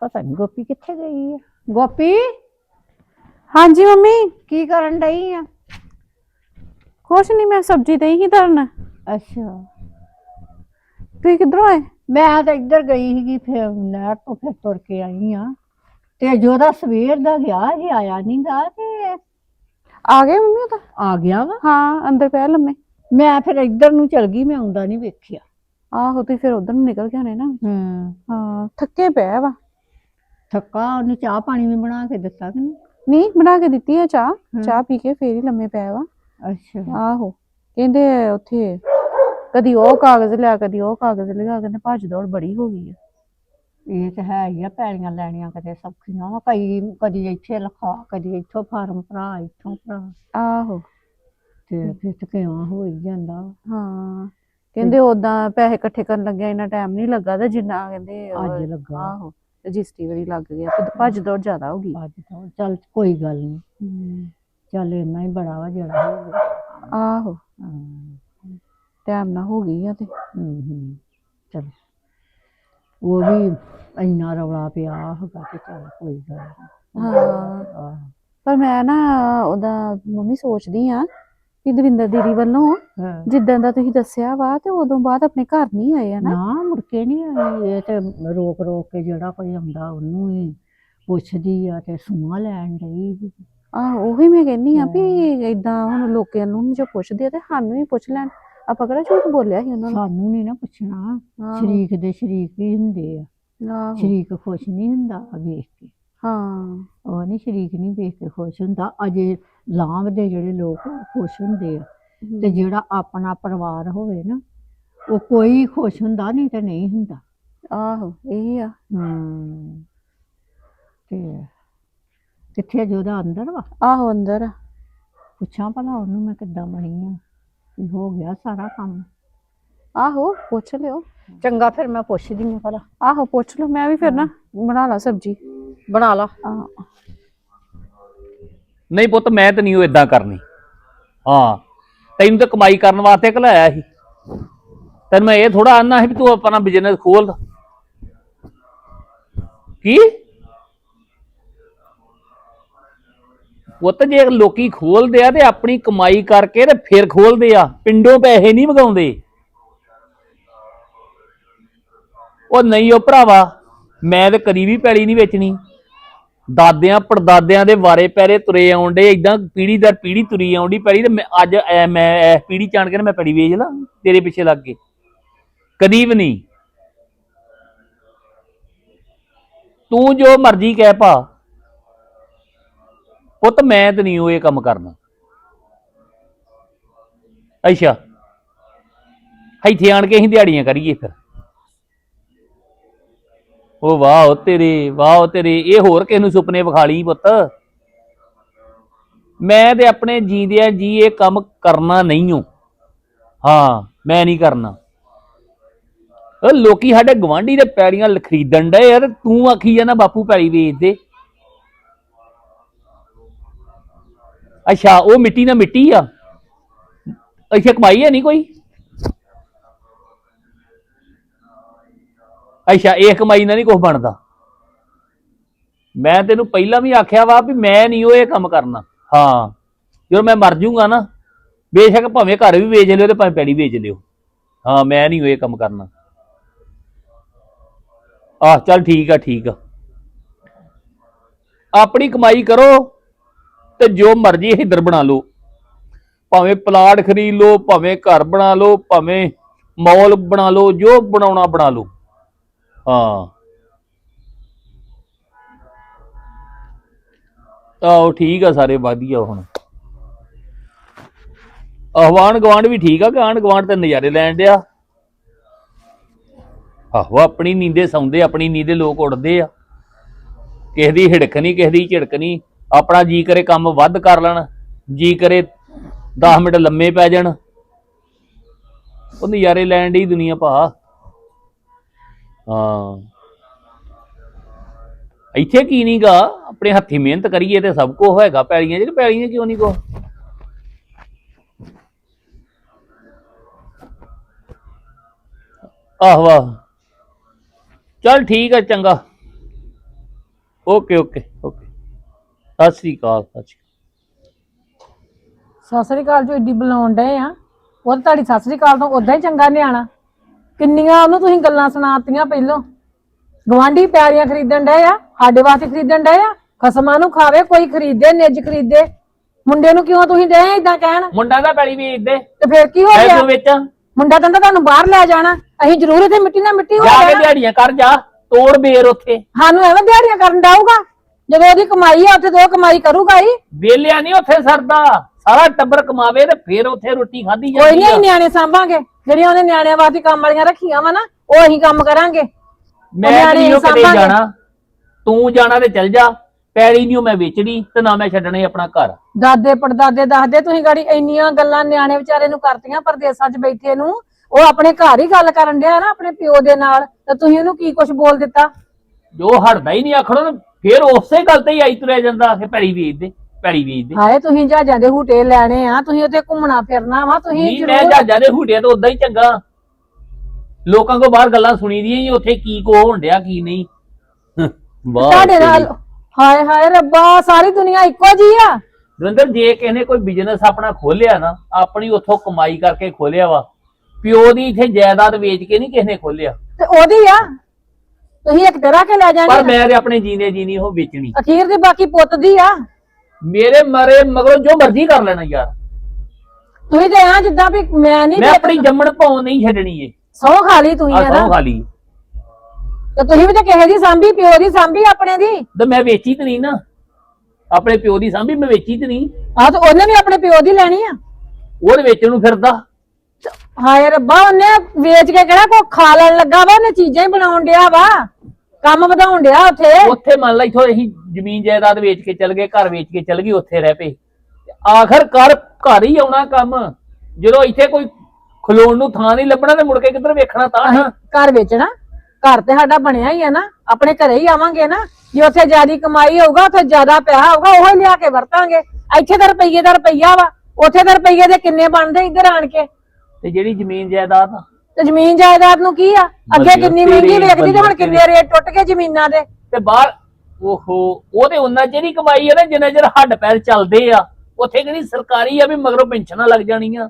ਪਤਾ ਨਹੀਂ ਗੋਪੀ ਕਿੱਥੇ ਗਈ ਆ? ਗੋਪੀ? ਹਾਂਜੀ ਮੰਮੀ। ਕੀ ਕਰਨ ਡਈ ਆ? ਕੁਛ ਨਹੀਂ ਮੈਂ ਸਬਜ਼ੀ ਤੇ ਹੀ ਧਰਨ। ਅੱਛਾ। ਤੁਸੀਂ ਕਿੱਧਰੋਂ ਆਏ? ਮੈਂ ਤਾਂ ਇੱਧਰ ਗਈ ਸੀਗੀ ਫਿਰ ਨਹਿਰ ਤੋਂ ਫਿਰ ਤੁਰ ਕੇ ਆਈ ਆ। ਤੇ ਜੋਦਾ ਸਵੇਰ ਦਾ ਗਿਆ ਇਹ ਆਇਆ ਨਹੀਂ ਗਾ ਤੇ ਆ ਗਏ ਮੰਮੀ ਉਹ ਤਾਂ? ਆ ਗਿਆ ਵਾ। ਹਾਂ ਅੰਦਰ ਪਿਆ ਲੰਮੇ। ਮੈਂ ਫਿਰ ਇੱਧਰ ਨੂੰ ਚਲ ਗਈ ਮੈਂ ਆਉਂਦਾ ਨਹੀਂ ਵੇਖਿਆ। ਆਹੋ ਤੁਸੀਂ ਫਿਰ ਉਧਰ ਨੂੰ ਨਿਕਲ ਕੇ ਆਣੇ ਨਾ। ਹੂੰ। ਹਾਂ ਥੱਕੇ ਪਿਆ ਵਾ। ਥੱਕਾ ਉਹਨੂੰ ਚਾਹ ਪਾਣੀ ਵੀ ਬਣਾ ਕੇ ਦਿੱਤਾ ਕਿ ਨਹੀਂ? ਨਹੀਂ ਬਣਾ ਕੇ ਦਿੱਤੀ ਆ ਚਾਹ। ਚਾਹ ਪੀ ਕੇ ਫੇਰ ਹੀ ਲੰਮੇ ਪਿਆ ਵਾ ਅੱਛਾ। ਆਹੋ। ਕਹਿੰਦੇ ਉੱਥੇ ਕਦੀ ਉਹ ਕਾਗਜ਼ ਲਿਆ ਕਦੀ ਉਹ ਕਾਗਜ਼ ਲਿਆ ਕਹਿੰਦੇ ਭੱਜ ਦੌੜ ਬੜੀ ਹੋ ਗਈ ਆ। ਇਹ ਤਾਂ ਹੈ ਹੀ ਆ ਪੈਲੀਆਂ ਲੈਣੀਆਂ ਕਦੇ ਸੌਖੀਆਂ ਵਾ ਕਈ ਕਦੀ ਇੱਥੇ ਲਿਖਾ ਕਦੀ ਇੱਥੋਂ ਫਾਰਮ ਭਰਾ ਇੱਥੋਂ ਭਰਾ। ਆਹੋ। ਤੇ ਫਿਰ ਕਿਉਂ ਹੋ ਹੀ ਜਾਂਦਾ। ਹਾਂ। ਕਹਿੰਦੇ ਉਦਾਂ ਪੈਸੇ ਇਕੱਠੇ ਕਰਨ ਲੱਗਿਆ ਇੰਨਾ ਟਾਈਮ ਨਹੀਂ ਲੱਗਾ ਤੇ ਜਿੰਨਾ ਕਹਿੰਦੇ ਅੱਜ ਲੱਗਾ। ਆਹੋ। ਰਜਿਸਟਰੀ ਵਾਰੀ ਲੱਗ ਗਿਆ ਤੇ ਭੱਜ ਦੌੜ ਜ਼ਿਆਦਾ ਹੋ ਗਈ। ਅੱਜ ਤਾਂ ਚੱਲ ਕੋਈ ਗੱਲ ਨਹੀਂ ਚੱਲ ਇੰਨਾ ਹੀ ਬੜਾ ਵਾ ਜਿਹੜਾ ਹੋ ਗਿਆ। ਆਹੋ। ਹਾਂ। ਟਾਈਮ ਨਾ ਹੋ ਗਈ ਆ ਤੇ। ਚਲ। ਉਹ ਵੀ ਇੰਨਾ ਰੌਲਾ ਪਿਆ ਹੈਗਾ ਤੇ ਚੱਲ ਕੋਈ ਗੱਲ ਨਹੀਂ ਹਾਂ। ਆਹ, ਪਰ ਮੈਂ ਨਾ ਉਹਦਾ ਮੰਮੀ ਸੋਚਦੀ ਆ ਕਿ ਦਵਿੰਦਰ ਦੀਦੀ ਵੱਲੋਂ ਹਾਂ। ਜਿੱਦਾਂ ਦਾ ਤੁਸੀਂ ਦੱਸਿਆ ਵਾ ਤੇ ਉਦੋਂ ਬਾਅਦ ਆਪਣੇ ਘਰ ਨਹੀਂ ਆਏ ਹਨਾ? ਨਾ ਮੁੜ ਕੇ ਨਹੀਂ ਆਈ ਇਹ ਤੇ ਰੋਕ ਰੋਕ ਕੇ ਜਿਹੜਾ ਕੋਈ ਆਉਂਦਾ ਉਹਨੂੰ ਹੀ ਪੁੱਛਦੀ ਆ ਤੇ ਸੂਹਾਂ ਲੈਣ ਡਈ ਆਹ ਉਹੀ ਮੈਂ ਕਹਿੰਨੀ ਆ ਵੀ ਇਦਾਂ ਹੁਣ ਲੋਕਾਂ ਨੂੰ ਜੋ ਪੁੱਛਦੇ ਆ ਤੇ ਸਾਨੂੰ ਹੀ ਪੁੱਛ ਲੈਣ। ਆਪਾਂ ਕਿਹੜਾ ਝੂਠ ਬੋਲਿਆ ਸੀ ਉਹਨਾਂ ਨੂੰ? ਸਾਨੂੰ ਨਹੀਂ ਨਾ ਪੁੱਛਣਾ। ਆਹੋ, ਸ਼ਰੀਕ ਦੇ ਸ਼ਰੀਕ ਹੀ ਹੁੰਦੇ ਆ। ਆਹੋ, ਸ਼ਰੀਕ ਖੁਸ਼ ਨਹੀਂ ਹੁੰਦਾ ਵੇਖ ਕੇ। ਹਾਂ। ਉਹ ਨਹੀਂ ਸ਼ਰੀਕ ਨਹੀਂ ਵੇਖ ਕੇ ਖੁਸ਼ ਹੁੰਦਾ। ਅਜੇ ਲਾਂਭ ਦੇ ਜਿਹੜੇ ਲੋਕ ਉਹ ਖੁਸ਼ ਹੁੰਦੇ ਆ ਤੇ ਜਿਹੜਾ ਆਪਣਾ ਪਰਿਵਾਰ ਹੋਵੇ ਨਾ ਉਹ ਕੋਈ ਖੁਸ਼ ਹੁੰਦਾ ਨਹੀਂ ਤੇ ਨਹੀਂ ਹੁੰਦਾ। ਆਹੋ ਇਹ ਆ। ਹਮ ਤੇ ਕਿੱਥੇ ਜੋਦਾ ਅੰਦਰ ਵਾ? ਆਹੋ ਅੰਦਰ ਆ। ਪੁੱਛਾਂ ਭਲਾ ਉਹਨੂੰ ਮੈਂ ਕਿੱਦਾਂ ਬਣੀ ਆ ਵੀ ਹੋ ਗਿਆ ਸਾਰਾ ਕੰਮ। ਆਹੋ ਪੁੱਛ ਲਿਓ। ਚੰਗਾ ਫਿਰ ਮੈਂ ਪੁੱਛਦੀ ਹਾਂ ਭਲਾ। ਆਹੋ ਪੁੱਛ ਲਓ ਮੈਂ ਵੀ ਫਿਰ ਨਾ ਬਣਾ ਲਾ ਸਬਜ਼ੀ। ਬਣਾ ਲਾ। ਆਹ, ਨਹੀਂ ਪੁੱਤ, ਮੈਂ ਤਾਂ ਨਹੀਂ ਉਹ ਇਦਾਂ ਕਰਨੀ। ਹਾਂ, ਤੈਨੂੰ ਤਾਂ ਕਮਾਈ ਕਰਨ ਵਾਸਤੇ ਘਲਾਇਆ ਸੀ। ਤੈਨੂੰ ਮੈਂ ਇਹ ਥੋੜਾ ਆਨਾ ਸੀ ਵੀ ਤੂੰ ਆਪਣਾ ਬਿਜ਼ਨਸ ਖੋਲ। ਕੀ? ਪੁੱਤ, ਜੇ ਲੋਕੀ ਖੋਲਦੇ ਆ ਤੇ ਆਪਣੀ ਕਮਾਈ ਕਰਕੇ ਤੇ ਫਿਰ ਖੋਲਦੇ ਆ, ਪਿੰਡੋਂ ਪੈਸੇ ਨਹੀਂ ਮਗਾਉਂਦੇ ਉਹ ਨਹੀਂ, ਉਹ ਭਰਾਵਾ, ਮੈਂ ਤੇ ਕਦੀ ਵੀ ਪੈਲੀ ਨਹੀਂ ਵੇਚਣੀ। ਦਾਦਿਆਂ ਪੜਦਾਦਿਆਂ ਦੇ ਵਾਰੇ ਪੈਰੇ ਤੁਰੇ ਆਉਂਦੇ ਇਦਾਂ ਪੀੜੀ ਦਰ ਪੀੜੀ ਤੁਰੀ ਆਉਂਦੀ ਪੈੜੀ ਤੇ ਮੈਂ ਅੱਜ, ਐ ਮੈਂ, ਐ ਪੀੜੀ ਚਾਣ ਕੇ ਨਾ ਮੈਂ ਪੈੜੀ ਵੇਚ ਲਾਂ, ਤੇਰੇ ਪਿੱਛੇ ਲੱਗ ਕੇ। ਕਦੀ ਵੀ ਨਹੀਂ। ਤੂੰ ਜੋ ਮਰਜ਼ੀ ਕਹਿ ਪਾ। ਪੁੱਤ ਮੈਂ ਤੇ ਨਹੀਂ ਉਹ ਇਹ ਕੰਮ ਕਰਨਾ। ਅੱਛਾ। ਇੱਥੇ ਆਣ ਕੇ ਅਸੀਂ ਦਿਹਾੜੀਆਂ ਕਰੀਏ ਫਿਰ। ਉਹ ਵਾਹ ਉਹ ਤੇਰੇ, ਵਾਹ ਉਹ ਤੇਰੇ, ਇਹ ਹੋਰ ਕਿਸ ਨੂੰ ਸੁਪਨੇ ਵਿਖਾ ਲਈ ਪੁੱਤ? ਮੈਂ ਤੇ ਆਪਣੇ ਜੀਂਦਿਆਂ ਜੀ ਇਹ ਕੰਮ ਕਰਨਾ ਨਹੀਂ ਹੂੰ ਹਾਂ, ਮੈਂ ਨਹੀਂ ਕਰਨਾ। ਉਹ ਲੋਕੀ ਸਾਡੇ ਗਵਾਂਢੀ ਦੇ ਪੈੜੀਆਂ ਲ- ਖਰੀਦਣ ਡਏ ਯਾਰ ਤੂੰ ਆਖੀ ਜਾਂਦਾ ਬਾਪੂ ਪੈੜੀ ਵੇਚ ਦੇ। ਅੱਛਾ, ਉਹ ਮਿੱਟੀ ਨਾ ਮਿੱਟੀ ਆ? ਅੱਛਾ, ਕਮਾਈ ਹੈ ਨਹੀਂ ਕੋਈ? ਅੱਛਾ, ਇਹ ਕਮਾਈ ਨਾਲ ਨਹੀਂ ਕੁਝ ਬਣਦਾ। ਮੈਂ ਤੈਨੂੰ ਪਹਿਲਾਂ ਵੀ ਆਖਿਆ ਵਾ ਵੀ ਮੈਂ ਨਹੀਂ ਉਹ ਇਹ ਕੰਮ ਕਰਨਾ। ਹਾਂ, ਜਦੋਂ ਮੈਂ ਮਰ ਜਾਊਂਗਾ ਨਾ, ਬੇਸ਼ੱਕ ਭਾਵੇਂ ਘਰ ਵੀ ਵੇਚ ਲਿਓ ਤੇ ਭਾਵੇਂ ਪੈੜੀ ਵੇਚ ਲਿਓ। ਹਾਂ, ਮੈਂ ਨਹੀਂ ਉਹ ਇਹ ਕੰਮ ਕਰਨਾ। ਆਹ, ਚੱਲ ਠੀਕ ਆ ਠੀਕ ਆ। ਆਪਣੀ ਕਮਾਈ ਕਰੋ ਤੇ ਜੋ ਮਰਜ਼ੀ ਇੱਧਰ ਬਣਾ ਲਓ। ਭਾਵੇਂ ਪਲਾਟ ਖਰੀਦ ਲਓ, ਭਾਵੇਂ ਘਰ ਬਣਾ ਲਓ, ਭਾਵੇਂ ਮਾਲ ਬਣਾ ਲਓ, ਜੋ ਬਣਾਉਣਾ ਬਣਾ ਲਓ। ਹਾਂ। ਆਹੋ, ਠੀਕ ਆ ਸਾਰੇ, ਵਧੀਆ ਹੁਣ। ਆਹਵਾਨ ਗਵਾਂਡ ਵੀ ਠੀਕ ਆ ਗਾਂਡ ਗਵਾਂਡ ਤੇ ਨਜ਼ਾਰੇ ਲੈਣ ਡਿਆ? ਆਹੋ, ਆਪਣੀ ਨੀਂਦੇ ਸੌਂਦੇ, ਆਪਣੀ ਨੀਂਦੇ ਲੋਕ ਉੱਡਦੇ ਆ। ਕਿਸੇ ਦੀ ਹਿੜਕ ਨਹੀਂ ਕਿਸੇ ਦੀ ਝਿੜਕ ਨਹੀਂ ਆਪਣਾ ਜੀ ਕਰੇ ਕੰਮ ਵੱਧ ਕਰ ਲੈਣ, ਜੀ ਕਰੇ 10 ਮਿੰਟ ਲੰਮੇ ਪੈ ਜਾਣ। ਉਹ ਨਜ਼ਾਰੇ ਲੈਣ ਦੀ ਦੁਨੀਆ ਭਾ। ਹਾਂ। ਇੱਥੇ ਕੀ ਨਹੀਂਗਾ ਆਪਣੇ ਹੱਥੀ ਮਿਹਨਤ ਕਰੀਏ ਤੇ ਸਭ ਕੁਝ ਹੋਏਗਾ। ਪੈਲੀਆਂ ਜਿਹੜੇ ਪੈਲੀਆਂ ਕਿਉਂ ਨਹੀਂ ਕੋ ਆਹ ਵਾਹ। ਚਲ ਠੀਕ ਆ, ਚੰਗਾ। Okay okay okay. ਸਤਿ ਸ੍ਰੀ ਅਕਾਲ, ਸਤਿ ਸ੍ਰੀ ਅਕਾਲ। ਸਤਿ ਸ੍ਰੀ ਅਕਾਲ ਜੋ ਏਡੀ ਬੁਲਾਉਣ ਡਏ ਆ। ਉਹ ਤਾਂ ਤੁਹਾਡੀ ਸਤਿ ਸ੍ਰੀ ਅਕਾਲ ਤੋਂ ਉਦਾਂ ਹੀ ਚੰਗਾ ਨਿਆਣਾ। ਕਿੰਨੀਆਂ ਉਹਨੂੰ ਤੁਸੀਂ ਗੱਲਾਂ ਸੁਣਾਤੀਆਂ ਪਹਿਲੋਂ? ਗਵਾਂਢੀ ਪਿਆਰੀਆਂ ਖਰੀਦਣ ਡਏ ਆ ਸਾਡੇ ਵਾਸਤੇ ਖਰੀਦਣ ਡਏ ਆ? ਖਸਮਾਂ ਨੂੰ ਖਾਵੇ ਕੋਈ ਖਰੀਦੇ ਨਿੱਜ ਖਰੀਦੇ। ਮੁੰਡੇ ਨੂੰ ਕਿਉਂ ਤੁਸੀਂ ਡਏ ਇਦਾਂ ਕਹਿਣ? ਮੁੰਡਾ ਦਾ ਪੈਲੀ ਵੇਚਦੇ ਤੇ ਫਿਰ ਕੀ ਹੋ ਗਿਆ? ਤੂੰ ਵਿੱਚ। ਮੁੰਡਾ ਕਹਿੰਦਾ ਤੁਹਾਨੂੰ ਬਾਹਰ ਲੈ ਜਾਣਾ। ਅਸੀਂ ਜ਼ਰੂਰ ਇੱਥੇ ਮਿੱਟੀ ਨਾਲ ਮਿੱਟੀ ਹੋ ਜਾ ਕੇ ਜਾਣਾ। ਦਿਹਾੜੀਆਂ ਕਰ ਜਾ। ਤੋੜ ਬੇਰ ਉੱਥੇ। ਸਾਨੂੰ ਐਵੇਂ ਦਿਹਾੜੀਆਂ ਕਰਨ ਡਾਊਗਾ? ਜਦੋਂ ਉਹਦੀ ਕਮਾਈ ਆ ਉੱਥੇ ਦੋ ਕਮਾਈ ਕਰੂਗਾ ਹੀ। ਵੇਲਿਆ ਨਹੀਂ ਉੱਥੇ ਸਰਦਾ। ਸਾਰਾ ਟੱਬਰ ਕਮਾਵੇ ਤੇ ਫਿਰ ਉੱਥੇ ਰੋਟੀ ਖਾਧੀ ਕੋਈ ਜਾਂਦੀ ਨਹੀਂ ਆ ਨਿਆਣੇ ਸਾਂਭਾਂਗੇ। ਜਿਹੜੀਆਂ ਉਹਨੇ ਨਿਆਣਿਆਂ ਵਾਸਤੇ ਕੰਮ ਵਾਲੀਆਂ ਰੱਖੀਆਂ ਵਾ ਨਾ ਉਹ ਅਸੀਂ ਕੰਮ ਕਰਾਂਗੇ। ਮੈਂ ਨਿਆਣੇ ਨਹੀਂ ਸਾਂਭਾਂਗੇ। ਜਾਣਾ। ਤੂੰ ਜਾਣਾ ਤੇ ਚੱਲ ਜਾ। ਪੈਲੀ ਨਹੀਂ ਮੈਂ ਵੇਚਣੀ ਤੇ ਨਾ ਮੈਂ ਛੱਡਣਾ ਆਪਣਾ ਘਰ। ਦਾਦੇ ਪੜਦਾਦੇ ਦੱਸਦੇ ਤੁਸੀਂ ਗਾੜੀ ਇੰਨੀਆਂ ਗੱਲਾਂ ਨਿਆਣੇ ਵਿਚਾਰੇ ਨੂੰ ਕਰਤੀਆਂ ਪਰਦੇਸਾਂ 'ਚ ਬੈਠੇ ਨੂੰ। ਉਹ ਆਪਣੇ ਘਰ ਹੀ ਗੱਲ ਕਰਨ ਡਿਆ ਨਾ ਆਪਣੇ ਪਿਓ ਦੇ ਨਾਲ। ਤੇ ਤੁਸੀਂ ਉਹਨੂੰ ਕੀ ਕੁਝ ਬੋਲ ਦਿੱਤਾ? ਜੋ ਹਟਦਾ ਹੀ ਨਹੀਂ ਆਖੜੋ ਨਾ ਫਿਰ ਉਸੇ ਗੱਲ ਤੇ ਹੀ ਆਈ ਤੁਰਿਆ ਜਾਂਦਾ ਕਿ ਪੈਲੀ ਵੇਚ ਦੇ ਪੈਲੀ ਵੇਚ ਦੇ। ਹਾਏ ਤੁਸੀਂ ਜਹਾਜ਼ਾਂ ਦੇ ਹੂਟੇ ਲੈਣੇ ਆ ਤੁਸੀਂ ਉੱਥੇ ਘੁੰਮਣਾ ਫਿਰਨਾ ਵਾ ਤੁਸੀਂ ਨਹੀਂ ਮੈਂ ਜ਼ਰੂਰ ਜਹਾਜ਼ਾਂ ਦੇ ਹੂਟਿਆਂ ਤੋਂ ਉਦਾਂ ਹੀ ਚੰਗਾ। ਲੋਕਾਂ ਕੋ ਬਾਹਰ ਗੱਲਾਂ ਸੁਣੀ ਦੀਆਂ ਹੀ ਉੱਥੇ ਕੀ ਕੋ ਹੋਣ ਡਿਆ ਕੀ ਨਹੀਂ। ਵਾਹ ਤੁਹਾਡੇ ਨਾਲ। ਹਾਏ ਹਾਏ ਰੱਬਾ ਸਾਰੀ ਦੁਨੀਆ ਇੱਕੋ ਜੀ ਆ। ਦਵਿੰਦਰ ਜੇ ਕਿਸੇ ਨੇ ਕੋਈ ਬਿਜ਼ਨਸ ਆਪਣਾ ਖੋਲਿਆ ਨਾ ਆਪਣੀ ਉੱਥੋਂ ਕਮਾਈ ਕਰਕੇ ਖੋਲਿਆ ਵਾ ਪਿਓ ਦੀ ਇੱਥੇ ਜਾਇਦਾਦ ਵੇਚ ਕੇ ਨਹੀਂ ਕਿਸੇ ਨੇ ਖੋਲਿਆ ਤੇ ਉਹਦੀ ਆ। ਤੁਸੀਂ ਇੱਕ ਤਰ੍ਹਾਂ ਕੇ ਲੈ ਪਰ ਜਾਣੀ ਮੈਂ ਤੇ ਆਪਣੇ ਜੀਨੇ ਜੀਨੀ ਉਹ ਵੇਚਣੀ। ਅਖੀਰ ਦੀ ਬਾਕੀ ਪੁੱਤ ਦੀ ਆ। ਮੇਰੇ ਮਰੇ ਮਗਰੋਂ ਜੋ ਮਰਜ਼ੀ ਕਰ ਲੈਣਾ ਯਾਰ। ਤੁਸੀਂ ਤੇ ਆ ਜਿੱਦਾਂ ਵੀ ਮੈਂ ਨਹੀਂ ਮੈਂ ਆਪਣੀ ਜੰਮਣ ਪਾਉ ਨਹੀਂ ਛੱਡਣੀ ਏ ਸੌ ਖਾ ਲਈ ਤੁਸੀਂ ਆ ਹੈ ਨਾ। ਸੌ ਖਾਲੀ ਤੇ ਤੁਸੀਂ ਵੀ ਤਾਂ ਕਿਸੇ ਦੀ ਸਾਂਭੀ ਪਿਓ ਦੀ ਸਾਂਭੀ ਆਪਣੇ ਦੀ। ਤੇ ਮੈਂ ਵੇਚੀ ਤੇ ਨਹੀਂ ਨਾ। ਆਪਣੇ ਪਿਓ ਦੀ ਸਾਂਭੀ ਮੈਂ ਵੇਚੀ ਤੇ ਨਹੀਂ। ਆ ਤੇ ਉਹਨੇ ਵੀ ਆਪਣੇ ਪਿਓ ਦੀ ਲੈਣੀ ਆ। ਉਹਦੇ ਵੇਚਣ ਨੂੰ ਫਿਰਦਾ। ਹਾਏ ਰੱਬਾ ਉਹਨੇ ਵੇਚ ਕੇ ਕਿਹੜਾ ਕੋ ਖਾ ਲੈਣ ਲੱਗਾ ਵਾ ਉਹਨੇ ਚੀਜ਼ਾਂ ਹੀ ਬਣਾਉਣ ਡਿਆ ਵਾ। ਕੰਮ ਵਧਾਉਣ ਡਿਆ ਉੱਥੇ? ਉੱਥੇ ਮੰਨ ਲਾ ਇਥੋਂ ਅਸੀਂ ਜ਼ਮੀਨ ਜਾਇਦਾਦ ਵੇਚ ਕੇ ਚੱਲ ਗਏ ਘਰ ਵੇਚ ਕੇ ਚੱਲ ਗਈ ਉੱਥੇ ਰਹਿ ਪਏ। ਆਖਰ ਘਰ ਘਰ ਹੀ ਆਉਣਾ ਕੰਮ। ਜਦੋਂ ਇੱਥੇ ਕੋਈ ਖਲੋਣ ਨੂੰ ਥਾਂ ਨਹੀਂ ਲੱਭਣਾ ਤੇ ਮੁੜ ਕੇ ਕਿੱਧਰ ਵੇਖਣਾ ਤਾਂ ਹਾਂ? ਘਰ ਵੇਚਣਾ? ਘਰ ਤੇ ਸਾਡਾ ਬਣਿਆ ਹੀ ਆ ਨਾ। ਆਪਣੇ ਘਰੇ ਹੀ ਆਵਾਂਗੇ ਨਾ। ਜੇ ਉੱਥੇ ਜਿਆਦੀ ਕਮਾਈ ਹੋਊਗਾ ਉੱਥੇ ਜ਼ਿਆਦਾ ਪੈਸਾ ਹੋਊਗਾ ਉਹ ਹੀ ਲਿਆ ਕੇ ਵਰਤਾਂਗੇ। ਇੱਥੇ ਤਾਂ ਰੁਪਈਏ ਦਾ ਰੁਪਈਆ ਵਾ। ਉੱਥੇ ਤਾਂ ਰੁਪਈਏ ਦੇ ਕਿੰਨੇ ਬਣਦੇ ਇੱਧਰ ਆਣ ਕੇ? ਤੇ ਜਿਹੜੀ ਜ਼ਮੀਨ ਜਾਇਦਾਦ ਆ, ਤੇ ਜ਼ਮੀਨ ਜਾਇਦਾਦ ਨੂੰ ਕੀ ਆ? ਅੱਗੇ ਵਧੀਆ, ਕਿੰਨੀ ਤੇਰੇ ਮਹਿੰਗੀ ਵੇਚਦੀ ਤੇ ਹੁਣ ਕਿੰਨੇ ਰੇਟ ਟੁੱਟ ਗਏ ਜ਼ਮੀਨਾਂ ਦੇ? ਤੇ ਬਾਹਰ ਓਹੋ ਉਹਦੇ ਉਹਨਾਂ ਚਿਰ ਹੀ ਕਮਾਈ ਆ ਨਾ ਜਿੰਨਾ ਚਿਰ ਹੱਡ ਪੈਰ ਚੱਲਦੇ ਆ। ਉੱਥੇ ਕਿਹੜੀ ਸਰਕਾਰੀ ਆ ਵੀ ਮਗਰੋਂ ਪੈਨਸ਼ਨਾਂ ਲੱਗ ਜਾਣੀਆਂ।